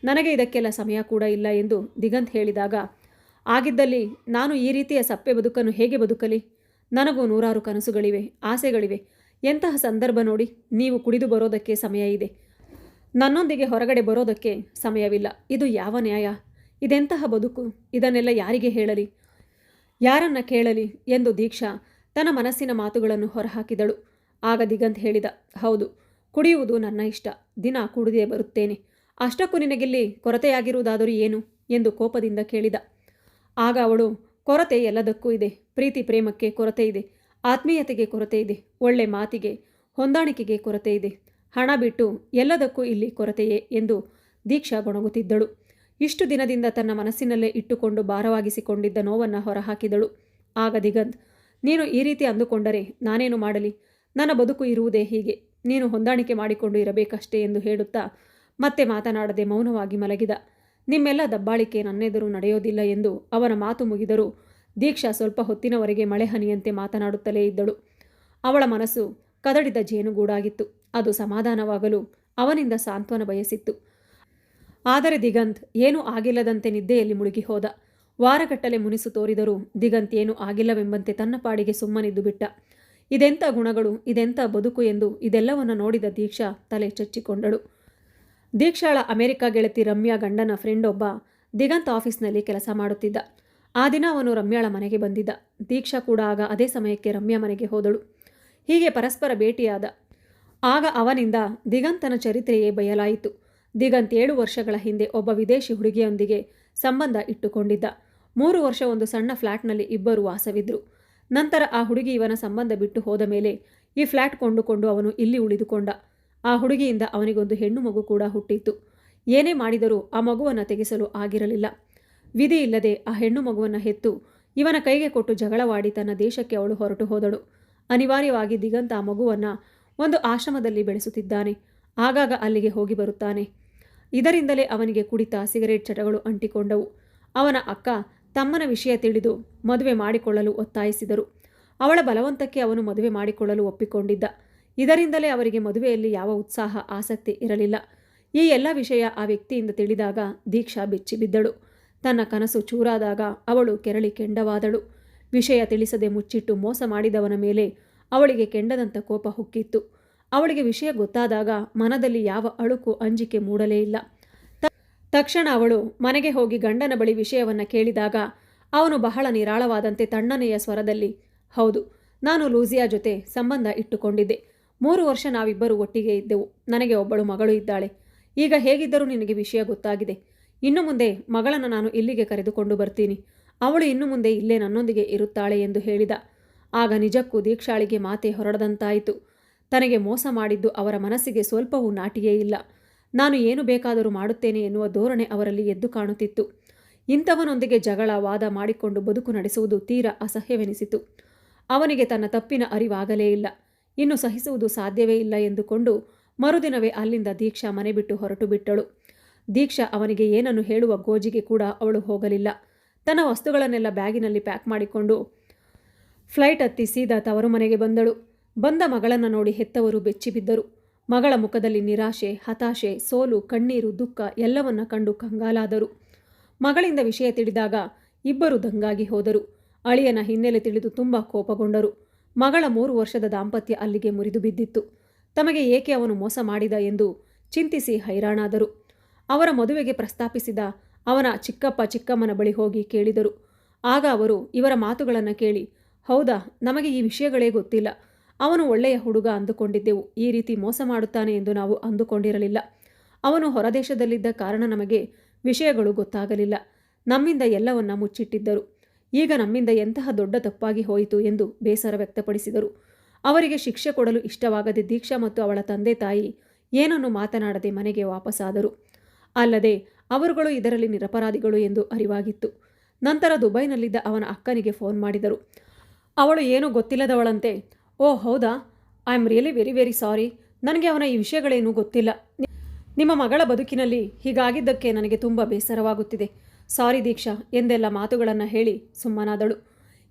ನನಗೆ ಇದಕ್ಕೆಲ್ಲ ಸಮಯ ಕೂಡ ಇಲ್ಲ ಎಂದು ದಿಗಂತ್ ಹೇಳಿದಾಗ ಆಗಿದ್ದಲ್ಲಿ ನಾನು ಈ ರೀತಿಯ ಸಪ್ಪೆ ಬದುಕನ್ನು ಹೇಗೆ ಬದುಕಲಿ? ನನಗೂ ನೂರಾರು ಕನಸುಗಳಿವೆ, ಆಸೆಗಳಿವೆ. ಎಂತಹ ಸಂದರ್ಭ ನೋಡಿ ನೀವು ಕುಡಿದು ಬರೋದಕ್ಕೆ ಸಮಯ ಇದೆ. ನನ್ನೊಂದಿಗೆ ಹೊರಗಡೆ ಬರೋದಕ್ಕೆ ಸಮಯವಿಲ್ಲ. ಇದು ಯಾವ ನ್ಯಾಯ? ಇದೆಂತಹ ಬದುಕು? ಇದನ್ನೆಲ್ಲ ಯಾರಿಗೆ ಹೇಳಲಿ? ಯಾರನ್ನ ಕೇಳಲಿ ಎಂದು ದೀಕ್ಷಾ ತನ್ನ ಮನಸ್ಸಿನ ಮಾತುಗಳನ್ನು ಹೊರಹಾಕಿದಳು. ಆಗ ದಿಗಂತ್ ಹೇಳಿದ, ಹೌದು, ಕುಡಿಯುವುದು ನನ್ನ ಇಷ್ಟ. ದಿನ ಕುಡಿದೇ ಬರುತ್ತೇನೆ. ಅಷ್ಟಕ್ಕೂ ನಿನಗಿಲ್ಲಿ ಕೊರತೆಯಾಗಿರುವುದಾದರೂ ಏನು? ಎಂದು ಕೋಪದಿಂದ ಕೇಳಿದ. ಆಗ ಅವಳು, ಕೊರತೆ ಎಲ್ಲದಕ್ಕೂ ಇದೆ, ಪ್ರೀತಿ ಪ್ರೇಮಕ್ಕೆ ಕೊರತೆ ಇದೆ, ಆತ್ಮೀಯತೆಗೆ ಕೊರತೆ ಇದೆ, ಒಳ್ಳೆ ಮಾತಿಗೆ, ಹೊಂದಾಣಿಕೆಗೆ ಕೊರತೆ ಇದೆ, ಹಣ ಬಿಟ್ಟು ಎಲ್ಲದಕ್ಕೂ ಇಲ್ಲಿ ಕೊರತೆಯೇ ಎಂದು ದೀಕ್ಷಾ ಗೊಣಗುತ್ತಿದ್ದಳು. ಇಷ್ಟು ದಿನದಿಂದ ತನ್ನ ಮನಸ್ಸಿನಲ್ಲೇ ಇಟ್ಟುಕೊಂಡು ಭಾರವಾಗಿಸಿಕೊಂಡಿದ್ದ ನೋವನ್ನು ಹೊರಹಾಕಿದಳು. ಆಗ ದಿಗಂತ್, ನೀನು ಈ ರೀತಿ ಅಂದುಕೊಂಡರೆ ನಾನೇನು ಮಾಡಲಿ? ನನ್ನ ಬದುಕು ಇರುವುದೇ ಹೀಗೆ. ನೀನು ಹೊಂದಾಣಿಕೆ ಮಾಡಿಕೊಂಡು ಇರಬೇಕಷ್ಟೇ ಎಂದು ಹೇಳುತ್ತಾ ಮತ್ತೆ ಮಾತನಾಡದೆ ಮೌನವಾಗಿ ಮಲಗಿದ. ನಿಮ್ಮೆಲ್ಲ ದಬ್ಬಾಳಿಕೆ ನನ್ನೆದುರು ನಡೆಯೋದಿಲ್ಲ ಎಂದು ಅವನ ಮಾತು ಮುಗಿದರೂ ದೀಕ್ಷಾ ಸ್ವಲ್ಪ ಹೊತ್ತಿನವರೆಗೆ ಮಳೆಹನಿಯಂತೆ ಮಾತನಾಡುತ್ತಲೇ ಇದ್ದಳು. ಅವಳ ಮನಸ್ಸು ಕದಡಿದ ಜೇನುಗೂಡಾಗಿತ್ತು. ಅದು ಸಮಾಧಾನವಾಗಲು ಅವನಿಂದ ಸಾಂತ್ವನ ಬಯಸಿತ್ತು. ಆದರೆ ದಿಗಂತ್ ಏನೂ ಆಗಿಲ್ಲದಂತೆ ನಿದ್ದೆಯಲ್ಲಿ ಮುಳುಗಿ ಹೋದ. ವಾರಗಟ್ಟಲೆ ಮುನಿಸು ತೋರಿದರೂ ದಿಗಂತ್ ಏನೂ ಆಗಿಲ್ಲವೆಂಬಂತೆ ತನ್ನ ಪಾಡಿಗೆ ಸುಮ್ಮನಿದ್ದು ಬಿಟ್ಟ. ಇದೆಂಥ ಗುಣಗಳು, ಇದೆಂಥ ಬದುಕು ಎಂದು ಇದೆಲ್ಲವನ್ನು ನೋಡಿದ ದೀಕ್ಷಾ ತಲೆ ಚಚ್ಚಿಕೊಂಡಳು. ದೀಕ್ಷಾಳ ಅಮೆರಿಕ ಗೆಳತಿ ರಮ್ಯಾ ಗಂಡನ ಫ್ರೆಂಡ್ ಒಬ್ಬ ದಿಗಂತ್ ಆಫೀಸ್ನಲ್ಲಿ ಕೆಲಸ ಮಾಡುತ್ತಿದ್ದ. ಆ ದಿನ ಅವನು ರಮ್ಯಾಳ ಮನೆಗೆ ಬಂದಿದ್ದ. ದೀಕ್ಷಾ ಕೂಡ ಆಗ ಅದೇ ಸಮಯಕ್ಕೆ ರಮ್ಯಾ ಮನೆಗೆ ಹೋದಳು. ಹೀಗೆ ಪರಸ್ಪರ ಭೇಟಿಯಾದ. ಆಗ ಅವನಿಂದ ದಿಗಂತನ ಚರಿತ್ರೆಯೇ ಬಯಲಾಯಿತು. ದಿಗಂತ್ ಏಳು ವರ್ಷಗಳ ಹಿಂದೆ ಒಬ್ಬ ವಿದೇಶಿ ಹುಡುಗಿಯೊಂದಿಗೆ ಸಂಬಂಧ ಇಟ್ಟುಕೊಂಡಿದ್ದ. ಮೂರು ವರ್ಷ ಒಂದು ಸಣ್ಣ ಫ್ಲ್ಯಾಟ್ನಲ್ಲಿ ಇಬ್ಬರು ವಾಸವಿದ್ರು. ನಂತರ ಆ ಹುಡುಗಿ ಇವನ ಸಂಬಂಧ ಬಿಟ್ಟು ಹೋದ ಮೇಲೆ ಈ ಫ್ಲ್ಯಾಟ್ ಕೊಂಡುಕೊಂಡು ಅವನು ಇಲ್ಲಿ ಉಳಿದುಕೊಂಡ. ಆ ಹುಡುಗಿಯಿಂದ ಅವನಿಗೊಂದು ಹೆಣ್ಣು ಮಗು ಕೂಡ ಹುಟ್ಟಿತ್ತು. ಏನೇ ಮಾಡಿದರೂ ಆ ಮಗುವನ್ನು ತೆಗೆಸಲು ಆಗಿರಲಿಲ್ಲ. ವಿಧಿ ಇಲ್ಲದೆ ಆ ಹೆಣ್ಣು ಮಗುವನ್ನು ಹೆತ್ತು ಇವನ ಕೈಗೆ ಕೊಟ್ಟು ಜಗಳವಾಡಿ ತನ್ನ ದೇಶಕ್ಕೆ ಅವಳು ಹೊರಟು ಹೋದಳು. ಅನಿವಾರ್ಯವಾಗಿ ದಿಗಂತ ಆ ಮಗುವನ್ನು ಒಂದು ಆಶ್ರಮದಲ್ಲಿ ಬೆಳೆಸುತ್ತಿದ್ದಾನೆ. ಆಗಾಗ ಅಲ್ಲಿಗೆ ಹೋಗಿ ಬರುತ್ತಾನೆ. ಇದರಿಂದಲೇ ಅವನಿಗೆ ಕುಡಿತ, ಸಿಗರೇಟ್ ಚಟಗಳು ಅಂಟಿಕೊಂಡವು. ಅವನ ಅಕ್ಕ ತಮ್ಮನ ವಿಷಯ ತಿಳಿದು ಮದುವೆ ಮಾಡಿಕೊಳ್ಳಲು ಒತ್ತಾಯಿಸಿದರು. ಅವಳ ಬಲವಂತಕ್ಕೆ ಅವನು ಮದುವೆ ಮಾಡಿಕೊಳ್ಳಲು ಒಪ್ಪಿಕೊಂಡಿದ್ದ. ಇದರಿಂದಲೇ ಅವರಿಗೆ ಮದುವೆಯಲ್ಲಿ ಯಾವ ಉತ್ಸಾಹ, ಆಸಕ್ತಿ ಇರಲಿಲ್ಲ. ಈ ಎಲ್ಲ ವಿಷಯ ಆ ವ್ಯಕ್ತಿಯಿಂದ ತಿಳಿದಾಗ ದೀಕ್ಷಾ ಬೆಚ್ಚಿಬಿದ್ದಳು ತನ್ನ ಕನಸು ಚೂರಾದಾಗ ಅವಳು ಕೆರಳಿ ಕೆಂಡವಾದಳು. ವಿಷಯ ತಿಳಿಸದೆ ಮುಚ್ಚಿಟ್ಟು ಮೋಸ ಮಾಡಿದವನ ಮೇಲೆ ಅವಳಿಗೆ ಕೆಂಡದಂತ ಕೋಪ ಹುಕ್ಕಿತ್ತು. ಅವಳಿಗೆ ವಿಷಯ ಗೊತ್ತಾದಾಗ ಮನದಲ್ಲಿ ಯಾವ ಅಳುಕು ಅಂಜಿಕೆ ಮೂಡಲೇ ಇಲ್ಲ. ತಕ್ಷಣ ಅವಳು ಮನೆಗೆ ಹೋಗಿ ಗಂಡನ ಬಳಿ ವಿಷಯವನ್ನು ಕೇಳಿದಾಗ, ಅವನು ಬಹಳ ನಿರಾಳವಾದಂತೆ ತಣ್ಣನೆಯ ಸ್ವರದಲ್ಲಿ, ಹೌದು, ನಾನು ಲೂಸಿಯಾ ಜೊತೆ ಸಂಬಂಧ ಇಟ್ಟುಕೊಂಡಿದ್ದೆ. ಮೂರು ವರ್ಷ ನಾವಿಬ್ಬರು ಒಟ್ಟಿಗೆ ಇದ್ದೆವು. ನನಗೆ ಒಬ್ಬಳು, ಮಗಳು ಇದ್ದಾಳೆ. ಈಗ ಹೇಗಿದ್ದರೂ ನಿನಗೆ ವಿಷಯ ಗೊತ್ತಾಗಿದೆ. ಇನ್ನು ಮುಂದೆ ಮಗಳನ್ನು ನಾನು ಇಲ್ಲಿಗೆ ಕರೆದುಕೊಂಡು ಬರ್ತೀನಿ. ಅವಳು ಇನ್ನು ಮುಂದೆ ಇಲ್ಲೇ ನನ್ನೊಂದಿಗೆ ಇರುತ್ತಾಳೆ ಎಂದು ಹೇಳಿದ. ಆಗ ನಿಜಕ್ಕೂ ದೀಕ್ಷಾಳಿಗೆ ಮಾತೆ ಹೊರಡದಂತಾಯಿತು. ತನಗೆ ಮೋಸ ಮಾಡಿದ್ದು ಅವರ ಮನಸ್ಸಿಗೆ ಸ್ವಲ್ಪವೂ ನಾಟಿಯೇ ಇಲ್ಲ. ನಾನು ಏನು ಬೇಕಾದರೂ ಮಾಡುತ್ತೇನೆ ಎನ್ನುವ ಧೋರಣೆ ಅವರಲ್ಲಿ ಎದ್ದು ಕಾಣುತ್ತಿತ್ತು. ಇಂಥವನೊಂದಿಗೆ ಜಗಳ, ವಾದ ಮಾಡಿಕೊಂಡು ಬದುಕು ನಡೆಸುವುದು ತೀರಾ ಅಸಹ್ಯವೆನಿಸಿತು. ಅವನಿಗೆ ತನ್ನ ತಪ್ಪಿನ ಅರಿವಾಗಲೇ ಇಲ್ಲ. ಇನ್ನು ಸಹಿಸುವುದು ಸಾಧ್ಯವೇ ಇಲ್ಲ ಎಂದುಕೊಂಡು ಮರುದಿನವೇ ಅಲ್ಲಿಂದ ದೀಕ್ಷಾ ಮನೆ ಬಿಟ್ಟು ಹೊರಟು ಬಿಟ್ಟಳು. ದೀಕ್ಷಾ ಅವನಿಗೆ ಏನನ್ನು ಹೇಳುವ ಗೋಜಿಗೆ ಕೂಡ ಅವಳು ಹೋಗಲಿಲ್ಲ. ತನ್ನ ವಸ್ತುಗಳನ್ನೆಲ್ಲ ಬ್ಯಾಗಿನಲ್ಲಿ ಪ್ಯಾಕ್ ಮಾಡಿಕೊಂಡು ಫ್ಲೈಟ್ ಹತ್ತಿ ಸೀದಾ ತವರು ಮನೆಗೆ ಬಂದಳು. ಬಂದ ಮಗಳನ್ನು ನೋಡಿ ಹೆತ್ತವರು ಬೆಚ್ಚಿಬಿದ್ದರು ಮಗಳ ಮುಖದಲ್ಲಿ ನಿರಾಶೆ, ಹತಾಶೆ, ಸೋಲು, ಕಣ್ಣೀರು, ದುಃಖ ಎಲ್ಲವನ್ನ ಕಂಡು ಕಂಗಾಲಾದರು. ಮಗಳಿಂದ ವಿಷಯ ತಿಳಿದಾಗ ಇಬ್ಬರು ದಂಗಾಗಿ ಹೋದರು. ಅಳಿಯನ ಹಿನ್ನೆಲೆ ತಿಳಿದು ತುಂಬ ಕೋಪಗೊಂಡರು. ಮಗಳ ಮೂರು ವರ್ಷದ ದಾಂಪತ್ಯ ಅಲ್ಲಿಗೆ ಮುರಿದು ಬಿದ್ದಿತ್ತು. ತಮಗೆ ಏಕೆ ಅವನು ಮೋಸ ಮಾಡಿದ ಎಂದು ಚಿಂತಿಸಿ ಹೈರಾಣಾದರು. ಅವರ ಮದುವೆಗೆ ಪ್ರಸ್ತಾಪಿಸಿದ ಅವನ ಚಿಕ್ಕಪ್ಪ ಚಿಕ್ಕಮ್ಮನ ಬಳಿ ಹೋಗಿ ಕೇಳಿದರು. ಆಗ ಅವರು ಇವರ ಮಾತುಗಳನ್ನು ಕೇಳಿ, ಹೌದಾ, ನಮಗೆ ಈ ವಿಷಯಗಳೇ ಗೊತ್ತಿಲ್ಲ. ಅವನು ಒಳ್ಳೆಯ ಹುಡುಗ ಅಂದುಕೊಂಡಿದ್ದೆವು. ಈ ರೀತಿ ಮೋಸ ಮಾಡುತ್ತಾನೆ ಎಂದು ನಾವು ಅಂದುಕೊಂಡಿರಲಿಲ್ಲ. ಅವನು ಹೊರದೇಶದಲ್ಲಿದ್ದ ಕಾರಣ ನಮಗೆ ವಿಷಯಗಳು ಗೊತ್ತಾಗಲಿಲ್ಲ. ನಮ್ಮಿಂದ ಎಲ್ಲವನ್ನ ಮುಚ್ಚಿಟ್ಟಿದ್ದರು. ಈಗ ನಮ್ಮಿಂದ ಎಂತಹ ದೊಡ್ಡ ತಪ್ಪಾಗಿ ಹೋಯಿತು ಎಂದು ಬೇಸರ ವ್ಯಕ್ತಪಡಿಸಿದರು. ಅವರಿಗೆ ಶಿಕ್ಷೆ ಕೊಡಲು ಇಷ್ಟವಾಗದೆ ದೀಕ್ಷಾ ಮತ್ತು ಅವಳ ತಂದೆ ತಾಯಿ ಏನನ್ನು ಮಾತನಾಡದೆ ಮನೆಗೆ ವಾಪಸ್ಸಾದರು ಅಲ್ಲದೆ ಅವರುಗಳು ಇದರಲ್ಲಿ ನಿರಪರಾಧಿಗಳು ಎಂದು ಅರಿವಾಗಿತ್ತು. ನಂತರ ದುಬೈನಲ್ಲಿದ್ದ ಅವನ ಅಕ್ಕನಿಗೆ ಫೋನ್ ಮಾಡಿದರು. ಅವಳು ಏನೂ ಗೊತ್ತಿಲ್ಲದವಳಂತೆ, ಓ, ಹೌದಾ? I am really very very sorry. ನನಗೆ ಅವನ ಈ ವಿಷಯಗಳೇನೂ ಗೊತ್ತಿಲ್ಲ. ನಿಮ್ಮ ಮಗಳ ಬದುಕಿನಲ್ಲಿ ಹೀಗಾಗಿದ್ದಕ್ಕೆ ನನಗೆ ತುಂಬ ಬೇಸರವಾಗುತ್ತಿದೆ. ಸಾರಿ ದೀಕ್ಷಾ ಎಂದೆಲ್ಲ ಮಾತುಗಳನ್ನು ಹೇಳಿ ಸುಮ್ಮನಾದಳು.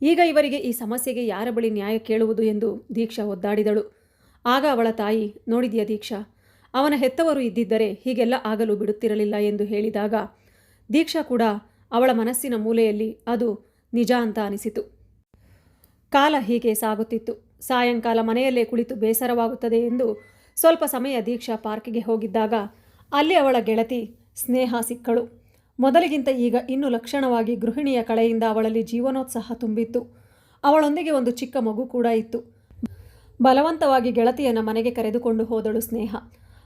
ಈಗ ಇವರಿಗೆ ಈ ಸಮಸ್ಯೆಗೆ ಯಾರ ಬಳಿ ನ್ಯಾಯ ಕೇಳುವುದು ಎಂದು ದೀಕ್ಷಾ ಒದ್ದಾಡಿದಳು. ಆಗ ಅವಳ ತಾಯಿ, ನೋಡಿದೆಯಾ ದೀಕ್ಷಾ? ಅವನ ಹೆತ್ತವರು ಇದ್ದಿದ್ದರೆ ಹೀಗೆಲ್ಲ ಆಗಲು ಬಿಡುತ್ತಿರಲಿಲ್ಲ ಎಂದು ಹೇಳಿದಾಗ ದೀಕ್ಷಾ ಕೂಡ ಅವಳ ಮನಸ್ಸಿನ ಮೂಲೆಯಲ್ಲಿ ಅದು ನಿಜ ಅಂತ ಅನಿಸಿತು. ಕಾಲ ಹೀಗೆ ಸಾಗುತ್ತಿತ್ತು. ಸಾಯಂಕಾಲ ಮನೆಯಲ್ಲೇ ಕುಳಿತು ಬೇಸರವಾಗುತ್ತದೆ ಎಂದು ಸ್ವಲ್ಪ ಸಮಯ ದೀಕ್ಷಾ ಪಾರ್ಕಿಗೆ ಹೋಗಿದ್ದಾಗ ಅಲ್ಲಿ ಅವಳ ಗೆಳತಿ ಸ್ನೇಹ ಸಿಕ್ಕಳು. ಮೊದಲಿಗಿಂತ ಈಗ ಇನ್ನು ಲಕ್ಷಣವಾಗಿ ಗೃಹಿಣಿಯ ಕಳೆಯಿಂದ ಅವಳಲ್ಲಿ ಜೀವನೋತ್ಸಾಹ ತುಂಬಿತ್ತು. ಅವಳೊಂದಿಗೆ ಒಂದು ಚಿಕ್ಕ ಮಗು ಕೂಡ ಇತ್ತು. ಬಲವಂತವಾಗಿ ಗೆಳತಿಯನ್ನು ಮನೆಗೆ ಕರೆದುಕೊಂಡು ಹೋದಳು ಸ್ನೇಹ.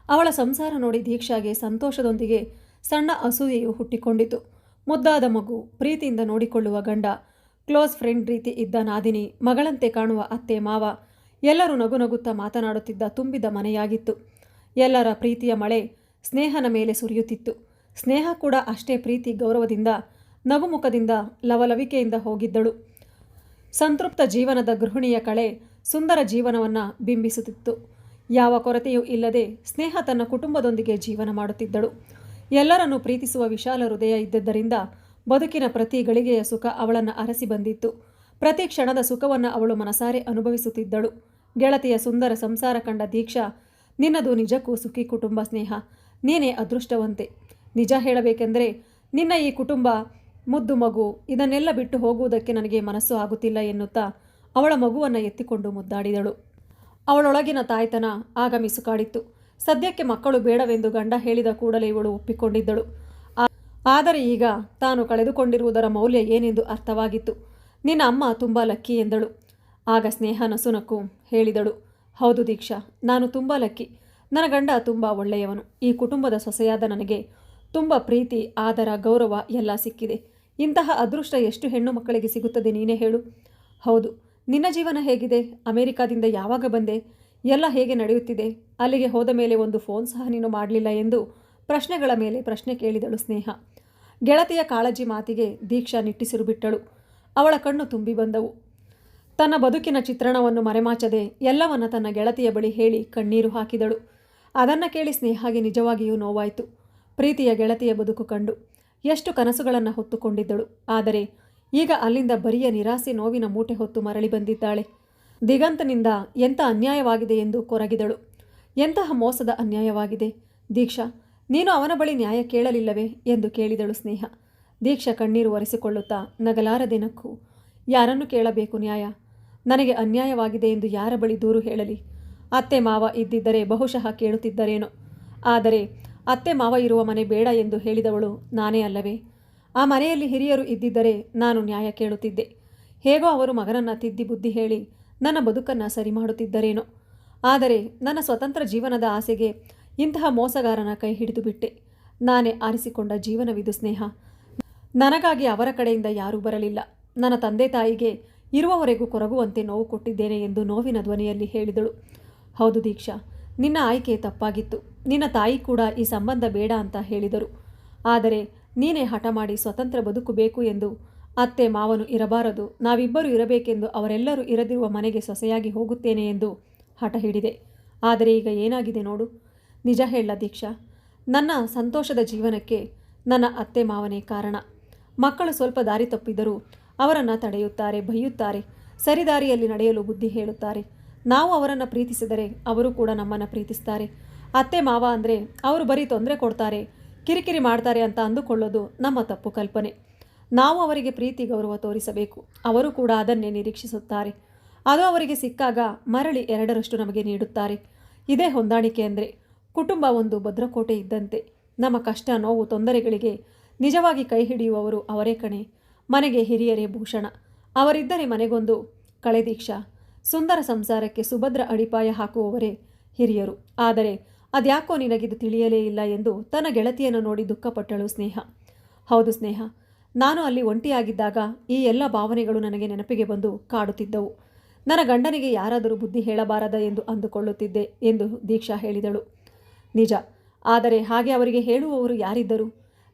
ಅವಳ ಸಂಸಾರ ನೋಡಿ ದೀಕ್ಷಾಗೆ ಸಂತೋಷದೊಂದಿಗೆ ಸಣ್ಣ ಅಸೂಯೆಯು ಹುಟ್ಟಿಕೊಂಡಿತು. ಮುದ್ದಾದ ಮಗು, ಪ್ರೀತಿಯಿಂದ ನೋಡಿಕೊಳ್ಳುವ ಗಂಡ, ಕ್ಲೋಸ್ ಫ್ರೆಂಡ್ ರೀತಿ ಇದ್ದ ನಾದಿನಿ, ಮಗಳಂತೆ ಕಾಣುವ ಅತ್ತೆ ಮಾವ, ಎಲ್ಲರೂ ನಗು ನಗುತ್ತಾ ಮಾತನಾಡುತ್ತಿದ್ದ ತುಂಬಿದ ಮನೆಯಾಗಿತ್ತು. ಎಲ್ಲರ ಪ್ರೀತಿಯ ಮಳೆ ಸ್ನೇಹನ ಮೇಲೆ ಸುರಿಯುತ್ತಿತ್ತು. ಸ್ನೇಹ ಕೂಡ ಅಷ್ಟೇ ಪ್ರೀತಿ, ಗೌರವದಿಂದ, ನಗುಮುಖದಿಂದ, ಲವಲವಿಕೆಯಿಂದ ಹೋಗಿದ್ದಳು. ಸಂತೃಪ್ತ ಜೀವನದ ಗೃಹಿಣಿಯ ಕಳೆ ಸುಂದರ ಜೀವನವನ್ನು ಬಿಂಬಿಸುತ್ತಿತ್ತು. ಯಾವ ಕೊರತೆಯೂ ಇಲ್ಲದೆ ಸ್ನೇಹ ತನ್ನ ಕುಟುಂಬದೊಂದಿಗೆ ಜೀವನ ಮಾಡುತ್ತಿದ್ದಳು. ಎಲ್ಲರನ್ನು ಪ್ರೀತಿಸುವ ವಿಶಾಲ ಹೃದಯ ಇದ್ದದ್ದರಿಂದ ಬದುಕಿನ ಪ್ರತಿ ಗಳಿಗೆಯ ಸುಖ ಅವಳನ್ನು ಅರಸಿ ಬಂದಿತ್ತು. ಪ್ರತಿ ಕ್ಷಣದ ಸುಖವನ್ನು ಅವಳು ಮನಸಾರೆ ಅನುಭವಿಸುತ್ತಿದ್ದಳು. ಗೆಳತಿಯ ಸುಂದರ ಸಂಸಾರ ಕಂಡ ದೀಕ್ಷಾ, ನಿನ್ನದು ನಿಜಕ್ಕೂ ಸುಖಿ ಕುಟುಂಬ ಸ್ನೇಹ, ನೀನೇ ಅದೃಷ್ಟವಂತೆ. ನಿಜ ಹೇಳಬೇಕೆಂದರೆ ನಿನ್ನ ಈ ಕುಟುಂಬ, ಮುದ್ದು ಮಗು, ಇದನ್ನೆಲ್ಲ ಬಿಟ್ಟು ಹೋಗುವುದಕ್ಕೆ ನನಗೆ ಮನಸ್ಸು ಆಗುತ್ತಿಲ್ಲ ಎನ್ನುತ್ತಾ ಅವಳ ಮಗುವನ್ನು ಎತ್ತಿಕೊಂಡು ಮುದ್ದಾಡಿದಳು. ಅವಳೊಳಗಿನ ತಾಯ್ತನ ಆಗಮಿಸು ಕಾಡಿತ್ತು. ಸದ್ಯಕ್ಕೆ ಮಕ್ಕಳು ಬೇಡವೆಂದು ಗಂಡ ಹೇಳಿದ ಕೂಡಲೇ ಇವಳು ಒಪ್ಪಿಕೊಂಡಿದ್ದಳು. ಆದರೆ ಈಗ ತಾನು ಕಳೆದುಕೊಂಡಿರುವುದರ ಮೌಲ್ಯ ಏನೆಂದು ಅರ್ಥವಾಗಿತ್ತು. ನಿನ್ನ ಅಮ್ಮ ತುಂಬ ಲಕ್ಕಿ ಎಂದಳು. ಆಗ ಸ್ನೇಹ ನಸುನಕ್ಕು ಹೇಳಿದಳು, ಹೌದು ದೀಕ್ಷಾ, ನಾನು ತುಂಬ ಲಕ್ಕಿ. ನನ್ನ ಗಂಡ ತುಂಬ ಒಳ್ಳೆಯವನು. ಈ ಕುಟುಂಬದ ಸೊಸೆಯಾದ ನನಗೆ ತುಂಬ ಪ್ರೀತಿ, ಆದರ, ಗೌರವ ಎಲ್ಲ ಸಿಕ್ಕಿದೆ. ಇಂತಹ ಅದೃಷ್ಟ ಎಷ್ಟು ಹೆಣ್ಣು ಮಕ್ಕಳಿಗೆ ಸಿಗುತ್ತದೆ ನೀನೇ ಹೇಳು. ಹೌದು, ನಿನ್ನ ಜೀವನ ಹೇಗಿದೆ? ಅಮೆರಿಕಾದಿಂದ ಯಾವಾಗ ಬಂದೆ? ಎಲ್ಲ ಹೇಗೆ ನಡೆಯುತ್ತಿದೆ? ಅಲ್ಲಿಗೆ ಹೋದ ಮೇಲೆ ಒಂದು ಫೋನ್ ಸಹ ನೀನು ಮಾಡಲಿಲ್ಲ ಎಂದು ಪ್ರಶ್ನೆಗಳ ಮೇಲೆ ಪ್ರಶ್ನೆ ಕೇಳಿದಳು ಸ್ನೇಹ. ಗೆಳತಿಯ ಕಾಳಜಿ ಮಾತಿಗೆ ದೀಕ್ಷಾ ನಿಟ್ಟಿಸಿರು ಬಿಟ್ಟಳು. ಅವಳ ಕಣ್ಣು ತುಂಬಿ ಬಂದವು. ತನ್ನ ಬದುಕಿನ ಚಿತ್ರಣವನ್ನು ಮರೆಮಾಚದೆ ಎಲ್ಲವನ್ನ ತನ್ನ ಗೆಳತಿಯ ಬಳಿ ಹೇಳಿ ಕಣ್ಣೀರು ಹಾಕಿದಳು. ಅದನ್ನು ಕೇಳಿ ಸ್ನೇಹಾಗೆ ನಿಜವಾಗಿಯೂ ನೋವಾಯಿತು. ಪ್ರೀತಿಯ ಗೆಳತಿಯ ಬದುಕು ಕಂಡು ಎಷ್ಟು ಕನಸುಗಳನ್ನು ಹೊತ್ತುಕೊಂಡಿದ್ದಳು. ಆದರೆ ಈಗ ಅಲ್ಲಿಂದ ಬರಿಯ ನಿರಾಸೆ ನೋವಿನ ಮೂಟೆ ಹೊತ್ತು ಮರಳಿ ಬಂದಿದ್ದಾಳೆ. ದಿಗಂತನಿಂದ ಎಂಥ ಅನ್ಯಾಯವಾಗಿದೆ ಎಂದು ಕೊರಗಿದಳು. ಎಂತಹ ಮೋಸದ ಅನ್ಯಾಯವಾಗಿದೆ? ದೀಕ್ಷಾ, ನೀನು ಅವನ ಬಳಿ ನ್ಯಾಯ ಕೇಳಲಿಲ್ಲವೇ ಎಂದು ಕೇಳಿದಳು ಸ್ನೇಹ. ದೀಕ್ಷಾ ಕಣ್ಣೀರು ಒರೆಸಿಕೊಳ್ಳುತ್ತಾ ನಗಲಾರದೆ ನಕ್ಕು. ಯಾರನ್ನು ಕೇಳಬೇಕು ನ್ಯಾಯ? ನನಗೆ ಅನ್ಯಾಯವಾಗಿದೆ ಎಂದು ಯಾರ ಬಳಿ ದೂರು ಹೇಳಲಿ? ಅತ್ತೆ ಮಾವ ಇದ್ದಿದ್ದರೆ ಬಹುಶಃ ಕೇಳುತ್ತಿದ್ದರೇನೋ. ಆದರೆ ಅತ್ತೆ ಮಾವ ಇರುವ ಮನೆ ಬೇಡ ಎಂದು ಹೇಳಿದವಳು ನಾನೇ ಅಲ್ಲವೇ? ಆ ಮನೆಯಲ್ಲಿ ಹಿರಿಯರು ಇದ್ದಿದ್ದರೆ ನಾನು ನ್ಯಾಯ ಕೇಳುತ್ತಿದ್ದೆ. ಹೇಗೋ ಅವರು ಮಗನನ್ನು ತಿದ್ದಿ ಬುದ್ಧಿ ಹೇಳಿ ನನ್ನ ಬದುಕನ್ನು ಸರಿ ಮಾಡುತ್ತಿದ್ದರೇನೋ. ಆದರೆ ನನ್ನ ಸ್ವತಂತ್ರ ಜೀವನದ ಆಸೆಗೆ ಇಂತಹ ಮೋಸಗಾರನ ಕೈ ಹಿಡಿದು ಬಿಟ್ಟೆ. ನಾನೇ ಆರಿಸಿಕೊಂಡ ಜೀವನವಿದು ಸ್ನೇಹ. ನನಗಾಗಿ ಅವರ ಕಡೆಯಿಂದ ಯಾರೂ ಬರಲಿಲ್ಲ. ನನ್ನ ತಂದೆ ತಾಯಿಗೆ ಇರುವವರೆಗೂ ಕೊರಗುವಂತೆ ನೋವು ಕೊಟ್ಟಿದ್ದೇನೆ ಎಂದು ನೋವಿನ ಧ್ವನಿಯಲ್ಲಿ ಹೇಳಿದಳು. ಹೌದು ದೀಕ್ಷಾ, ನಿನ್ನ ಆಯ್ಕೆ ತಪ್ಪಾಗಿತ್ತು. ನಿನ್ನ ತಾಯಿ ಕೂಡ ಈ ಸಂಬಂಧ ಬೇಡ ಅಂತ ಹೇಳಿದರು. ಆದರೆ ನೀನೇ ಹಠ ಮಾಡಿ ಸ್ವತಂತ್ರ ಬದುಕು ಬೇಕು ಎಂದು ಅತ್ತೆ ಮಾವನು ಇರಬಾರದು. ನಾವಿಬ್ಬರು ಇರಬೇಕೆಂದು ಅವರೆಲ್ಲರೂ ಇರದಿರುವ ಮನೆಗೆ ಸೊಸೆಯಾಗಿ ಹೋಗುತ್ತೇನೆ ಎಂದು ಹಠ ಹಿಡಿದೆ ಆದರೆ ಈಗ ಏನಾಗಿದೆ ನೋಡು. ನಿಜ ಹೇಳ ದೀಕ್ಷಾ. ನನ್ನ ಸಂತೋಷದ ಜೀವನಕ್ಕೆ ನನ್ನ ಅತ್ತೆ ಮಾವನೇ ಕಾರಣ. ಮಕ್ಕಳು ಸ್ವಲ್ಪ ದಾರಿ ತಪ್ಪಿದರೂ ಅವರನ್ನು ತಡೆಯುತ್ತಾರೆ, ಬೈಯುತ್ತಾರೆ, ಸರಿದಾರಿಯಲ್ಲಿ ನಡೆಯಲು ಬುದ್ಧಿ ಹೇಳುತ್ತಾರೆ. ನಾವು ಅವರನ್ನು ಪ್ರೀತಿಸಿದರೆ ಅವರು ಕೂಡ ನಮ್ಮನ್ನು ಪ್ರೀತಿಸ್ತಾರೆ. ಅತ್ತೆ ಮಾವ ಅಂದರೆ ಅವರು ಬರೀ ತೊಂದರೆ ಕೊಡ್ತಾರೆ, ಕಿರಿಕಿರಿ ಮಾಡ್ತಾರೆ ಅಂತ ಅಂದುಕೊಳ್ಳೋದು ನಮ್ಮ ತಪ್ಪು ಕಲ್ಪನೆ. ನಾವು ಅವರಿಗೆ ಪ್ರೀತಿ ಗೌರವ ತೋರಿಸಬೇಕು. ಅವರು ಕೂಡ ಅದನ್ನೇ ನಿರೀಕ್ಷಿಸುತ್ತಾರೆ. ಅದು ಅವರಿಗೆ ಸಿಕ್ಕಾಗ ಮರಳಿ ಎರಡರಷ್ಟು ನಮಗೆ ನೀಡುತ್ತಾರೆ. ಇದೇ ಹೊಂದಾಣಿಕೆ ಅಂದರೆ ಕುಟುಂಬ ಒಂದು ಭದ್ರಕೋಟೆ ಇದ್ದಂತೆ. ನಮ್ಮ ಕಷ್ಟ, ನೋವು, ತೊಂದರೆಗಳಿಗೆ ನಿಜವಾಗಿ ಕೈ ಹಿಡಿಯುವವರು ಅವರೇ ಕಣೆ. ಮನೆಗೆ ಹಿರಿಯರೇ ಭೂಷಣ. ಅವರಿದ್ದರೆ ಮನೆಗೊಂದು ಕಳೆದೀಕ್ಷ ಸುಂದರ ಸಂಸಾರಕ್ಕೆ ಸುಭದ್ರ ಅಡಿಪಾಯ ಹಾಕುವವರೇ ಹಿರಿಯರು. ಆದರೆ ಅದ್ಯಾಕೋ ನಿನಗಿದು ತಿಳಿಯಲೇ ಇಲ್ಲ ಎಂದು ತನ್ನ ಗೆಳತಿಯನ್ನು ನೋಡಿ ದುಃಖಪಟ್ಟಳು ಸ್ನೇಹ. ಹೌದು ಸ್ನೇಹ, ನಾನು ಅಲ್ಲಿ ಒಂಟಿಯಾಗಿದ್ದಾಗ ಈ ಎಲ್ಲ ಭಾವನೆಗಳು ನನಗೆ ನೆನಪಿಗೆ ಬಂದು ಕಾಡುತ್ತಿದ್ದವು. ನನ್ನ ಗಂಡನಿಗೆ ಯಾರಾದರೂ ಬುದ್ಧಿ ಹೇಳಬಾರದ ಎಂದು ಅಂದುಕೊಳ್ಳುತ್ತಿದ್ದೆ ಎಂದು ದೀಕ್ಷಾ ಹೇಳಿದಳು. ನಿಜ, ಆದರೆ ಹಾಗೆ ಅವರಿಗೆ ಹೇಳುವವರು ಯಾರಿದ್ದರು?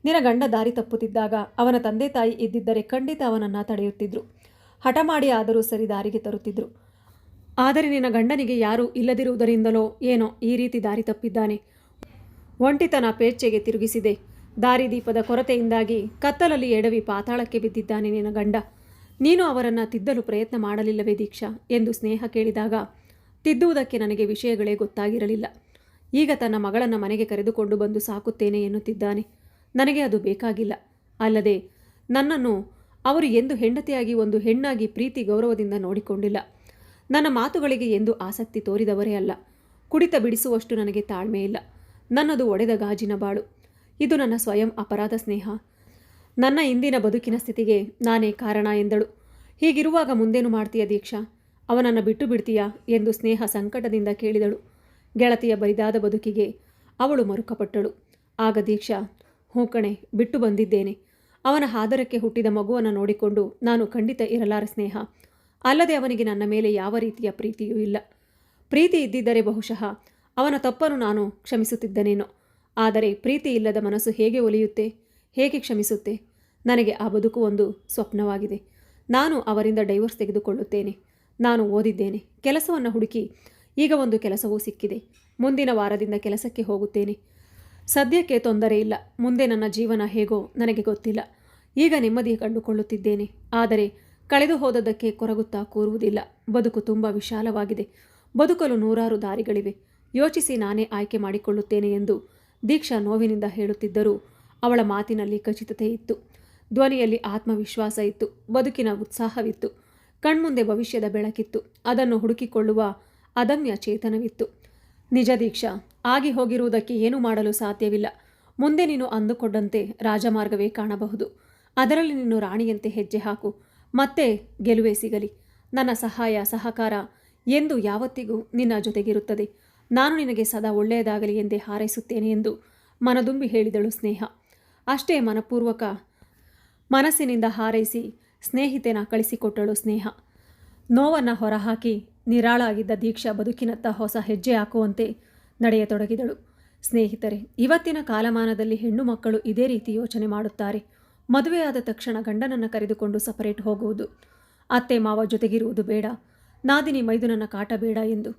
ನಿನ್ನ ಗಂಡ ದಾರಿ ತಪ್ಪುತ್ತಿದ್ದಾಗ ಅವನ ತಂದೆ ತಾಯಿ ಇದ್ದಿದ್ದರೆ ಖಂಡಿತ ಅವನನ್ನು ತಡೆಯುತ್ತಿದ್ದರು ಹಠ ಮಾಡಿ ಆದರೂ ಸರಿ ದಾರಿಗೆ ತರುತ್ತಿದ್ರು. ಆದರೆ ನಿನ್ನ ಗಂಡನಿಗೆ ಯಾರೂ ಇಲ್ಲದಿರುವುದರಿಂದಲೋ ಏನೋ ಈ ರೀತಿ ದಾರಿ ತಪ್ಪಿದ್ದಾನೆ. ಒಂಟಿತನ ಪೇಚ್ಛೆಗೆ ತಿರುಗಿಸಿದೆ. ದಾರಿದೀಪದ ಕೊರತೆಯಿಂದಾಗಿ ಕತ್ತಲಲ್ಲಿ ಎಡವಿ ಪಾತಾಳಕ್ಕೆ ಬಿದ್ದಿದ್ದಾನೆ ನಿನ್ನ ಗಂಡ. ನೀನು ಅವರನ್ನು ತಿದ್ದಲು ಪ್ರಯತ್ನ ಮಾಡಲಿಲ್ಲವೇ ದೀಕ್ಷಾ ಎಂದು ಸ್ನೇಹ ಕೇಳಿದಾಗ, ತಿದ್ದುವುದಕ್ಕೆ ನನಗೆ ವಿಷಯಗಳೇ ಗೊತ್ತಾಗಿರಲಿಲ್ಲ. ಈಗ ತನ್ನ ಮಗಳನ್ನು ಮನೆಗೆ ಕರೆದುಕೊಂಡು ಬಂದು ಸಾಕುತ್ತೇನೆ ಎನ್ನುತ್ತಿದ್ದಾನೆ. ನನಗೆ ಅದು ಬೇಕಾಗಿಲ್ಲ. ಅಲ್ಲದೆ ನನ್ನನ್ನು ಅವರು ಎಂದು ಹೆಂಡತಿಯಾಗಿ ಒಂದು ಹೆಣ್ಣಾಗಿ ಪ್ರೀತಿ ಗೌರವದಿಂದ ನೋಡಿಕೊಂಡಿಲ್ಲ. ನನ್ನ ಮಾತುಗಳಿಗೆ ಎಂದು ಆಸಕ್ತಿ ತೋರಿದವರೇ ಅಲ್ಲ. ಕುಡಿತ ಬಿಡಿಸುವಷ್ಟು ನನಗೆ ತಾಳ್ಮೆ ಇಲ್ಲ. ನನ್ನದು ಒಡೆದ ಗಾಜಿನ ಬಾಳು. ಇದು ನನ್ನ ಸ್ವಯಂ ಅಪರಾಧ ಸ್ನೇಹ. ನನ್ನ ಇಂದಿನ ಬದುಕಿನ ಸ್ಥಿತಿಗೆ ನಾನೇ ಕಾರಣ ಎಂದಳು. ಹೀಗಿರುವಾಗ ಮುಂದೇನು ಮಾಡ್ತೀಯ ದೀಕ್ಷಾ? ಅವನನ್ನು ಬಿಟ್ಟು ಬಿಡ್ತೀಯಾ ಎಂದು ಸ್ನೇಹ ಸಂಕಟದಿಂದ ಕೇಳಿದಳು. ಗೆಳತಿಯ ಬರಿದಾದ ಬದುಕಿಗೆ ಅವಳು ಮರುಕಪಟ್ಟಳು. ಆಗ ದೀಕ್ಷಾ ಹೂ ಕಣೆ, ಬಿಟ್ಟು ಬಂದಿದ್ದೇನೆ. ಅವನ ಹಾದರಕ್ಕೆ ಹುಟ್ಟಿದ ಮಗುವನ್ನು ನೋಡಿಕೊಂಡು ನಾನು ಖಂಡಿತ ಇರಲಾರ ಸ್ನೇಹ. ಅಲ್ಲದೆ ಅವನಿಗೆ ನನ್ನ ಮೇಲೆ ಯಾವ ರೀತಿಯ ಪ್ರೀತಿಯೂ ಇಲ್ಲ. ಪ್ರೀತಿ ಇದ್ದಿದ್ದರೆ ಬಹುಶಃ ಅವನ ತಪ್ಪನ್ನು ನಾನು ಕ್ಷಮಿಸುತ್ತಿದ್ದನೇನೋ. ಆದರೆ ಪ್ರೀತಿ ಇಲ್ಲದ ಮನಸ್ಸು ಹೇಗೆ ಒಲಿಯುತ್ತೆ, ಹೇಗೆ ಕ್ಷಮಿಸುತ್ತೆ? ನನಗೆ ಆ ಬದುಕು ಒಂದು ಸ್ವಪ್ನವಾಗಿದೆ. ನಾನು ಅವರಿಂದ ಡೈವರ್ಸ್ ತೆಗೆದುಕೊಳ್ಳುತ್ತೇನೆ. ನಾನು ಓದಿದ್ದೇನೆ. ಕೆಲಸವನ್ನು ಹುಡುಕಿ ಈಗ ಒಂದು ಕೆಲಸವೂ ಸಿಕ್ಕಿದೆ. ಮುಂದಿನ ವಾರದಿಂದ ಕೆಲಸಕ್ಕೆ ಹೋಗುತ್ತೇನೆ. ಸದ್ಯಕ್ಕೆ ತೊಂದರೆ ಇಲ್ಲ. ಮುಂದೆ ನನ್ನ ಜೀವನ ಹೇಗೋ ನನಗೆ ಗೊತ್ತಿಲ್ಲ. ಈಗ ನೆಮ್ಮದಿ ಕಂಡುಕೊಳ್ಳುತ್ತಿದ್ದೇನೆ. ಆದರೆ ಕಳೆದು ಹೋದದ್ದಕ್ಕೆ ಕೊರಗುತ್ತಾ ಕೂರುವುದಿಲ್ಲ. ಬದುಕು ತುಂಬ ವಿಶಾಲವಾಗಿದೆ. ಬದುಕಲು ನೂರಾರು ದಾರಿಗಳಿವೆ. ಯೋಚಿಸಿ ನಾನೇ ಆಯ್ಕೆ ಮಾಡಿಕೊಳ್ಳುತ್ತೇನೆ ಎಂದು ದೀಕ್ಷಾ ನೋವಿನಿಂದ ಹೇಳುತ್ತಿದ್ದರೂ ಅವಳ ಮಾತಿನಲ್ಲಿ ಖಚಿತತೆ ಇತ್ತು. ಧ್ವನಿಯಲ್ಲಿ ಆತ್ಮವಿಶ್ವಾಸ ಇತ್ತು. ಬದುಕಿನ ಉತ್ಸಾಹವಿತ್ತು. ಕಣ್ಮುಂದೆ ಭವಿಷ್ಯದ ಬೆಳಕಿತ್ತು. ಅದನ್ನು ಹುಡುಕಿಕೊಳ್ಳುವ ಅದಮ್ಯ ಚೇತನವಿತ್ತು. ನಿಜ ದೀಕ್ಷಾ, ಆಗಿ ಹೋಗಿರುವುದಕ್ಕೆ ಏನೂ ಮಾಡಲು ಸಾಧ್ಯವಿಲ್ಲ. ಮುಂದೆ ನೀನು ಅಂದುಕೊಂಡಂತೆ ರಾಜಮಾರ್ಗವೇ ಕಾಣಬಹುದು. ಅದರಲ್ಲಿ ನೀನು ರಾಣಿಯಂತೆ ಹೆಜ್ಜೆ ಹಾಕು. ಮತ್ತೆ ಗೆಲುವೆ ಸಿಗಲಿ. ನನ್ನ ಸಹಾಯ, ಸಹಕಾರ ಎಂದು ಯಾವತ್ತಿಗೂ ನಿನ್ನ ಜೊತೆಗಿರುತ್ತದೆ. ನಾನು ನಿನಗೆ ಸದಾ ಒಳ್ಳೆಯದಾಗಲಿ ಎಂದೇ ಹಾರೈಸುತ್ತೇನೆ ಎಂದು ಮನದುಂಬಿ ಹೇಳಿದಳು ಸ್ನೇಹ. ಅಷ್ಟೇ ಮನಪೂರ್ವಕ ಮನಸ್ಸಿನಿಂದ ಹಾರೈಸಿ ಸ್ನೇಹಿತೆನ ಕಳಿಸಿಕೊಟ್ಟಳು ಸ್ನೇಹ. ನೋವನ್ನು ಹೊರಹಾಕಿ ನಿರಾಳಾಗಿದ್ದ ದೀಕ್ಷಾ ಬದುಕಿನತ್ತ ಹೊಸ ಹೆಜ್ಜೆ ಹಾಕುವಂತೆ ನಡೆಯತೊಡಗಿದಳು. ಸ್ನೇಹಿತರೆ, ಇವತ್ತಿನ ಕಾಲಮಾನದಲ್ಲಿ ಹೆಣ್ಣು ಮಕ್ಕಳು ಇದೇ ರೀತಿ ಯೋಚನೆ ಮಾಡುತ್ತಾರೆ. ಮದುವೆಯಾದ ತಕ್ಷಣ ಗಂಡನನ್ನು ಕರೆದುಕೊಂಡು ಸಪರೇಟ್ ಹೋಗುವುದು. ಅತ್ತೆ ಮಾವ ಜೊತೆಗಿರುವುದು ಬೇಡ. ನಾದಿನಿ ಮೈದುನನ್ನ ಕಾಟ ಬೇಡ ಎಂದು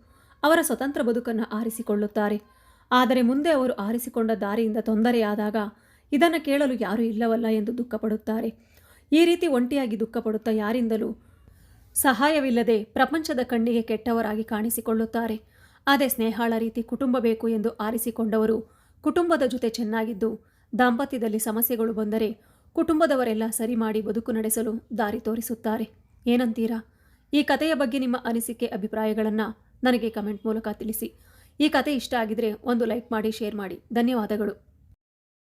ಅವರ ಸ್ವತಂತ್ರ ಬದುಕನ್ನು ಆರಿಸಿಕೊಳ್ಳುತ್ತಾರೆ. ಆದರೆ ಮುಂದೆ ಅವರು ಆರಿಸಿಕೊಂಡ ದಾರಿಯಿಂದ ತೊಂದರೆಯಾದಾಗ ಇದನ್ನು ಕೇಳಲು ಯಾರೂ ಇಲ್ಲವಲ್ಲ ಎಂದು ದುಃಖಪಡುತ್ತಾರೆ. ಈ ರೀತಿ ಒಂಟಿಯಾಗಿ ದುಃಖಪಡುತ್ತಾ ಯಾರಿಂದಲೂ ಸಹಾಯವಿಲ್ಲದೆ ಪ್ರಪಂಚದ ಕಣ್ಣಿಗೆ ಕೆಟ್ಟವರಾಗಿ ಕಾಣಿಸಿಕೊಳ್ಳುತ್ತಾರೆ. ಅದೇ ಸ್ನೇಹಾಳ ರೀತಿ ಕುಟುಂಬ ಬೇಕು ಎಂದು ಆರಿಸಿಕೊಂಡವರು ಕುಟುಂಬದ ಜೊತೆ ಚೆನ್ನಾಗಿದ್ದು ದಾಂಪತ್ಯದಲ್ಲಿ ಸಮಸ್ಯೆಗಳು ಬಂದರೆ ಕುಟುಂಬದವರೆಲ್ಲ ಸರಿ ಮಾಡಿ ಬದುಕು ನಡೆಸಲು ದಾರಿ ತೋರಿಸುತ್ತಾರೆ. ಏನಂತೀರಾ? ಈ ಕಥೆಯ ಬಗ್ಗೆ ನಿಮ್ಮ ಅನಿಸಿಕೆ, ಅಭಿಪ್ರಾಯಗಳನ್ನು ನನಗೆ ಕಮೆಂಟ್ ಮೂಲಕ ತಿಳಿಸಿ. ಈ ಕತೆ ಇಷ್ಟ ಆಗಿದ್ರೆ ಒಂದು ಲೈಕ್ ಮಾಡಿ, ಶೇರ್ ಮಾಡಿ. ಧನ್ಯವಾದಗಳು.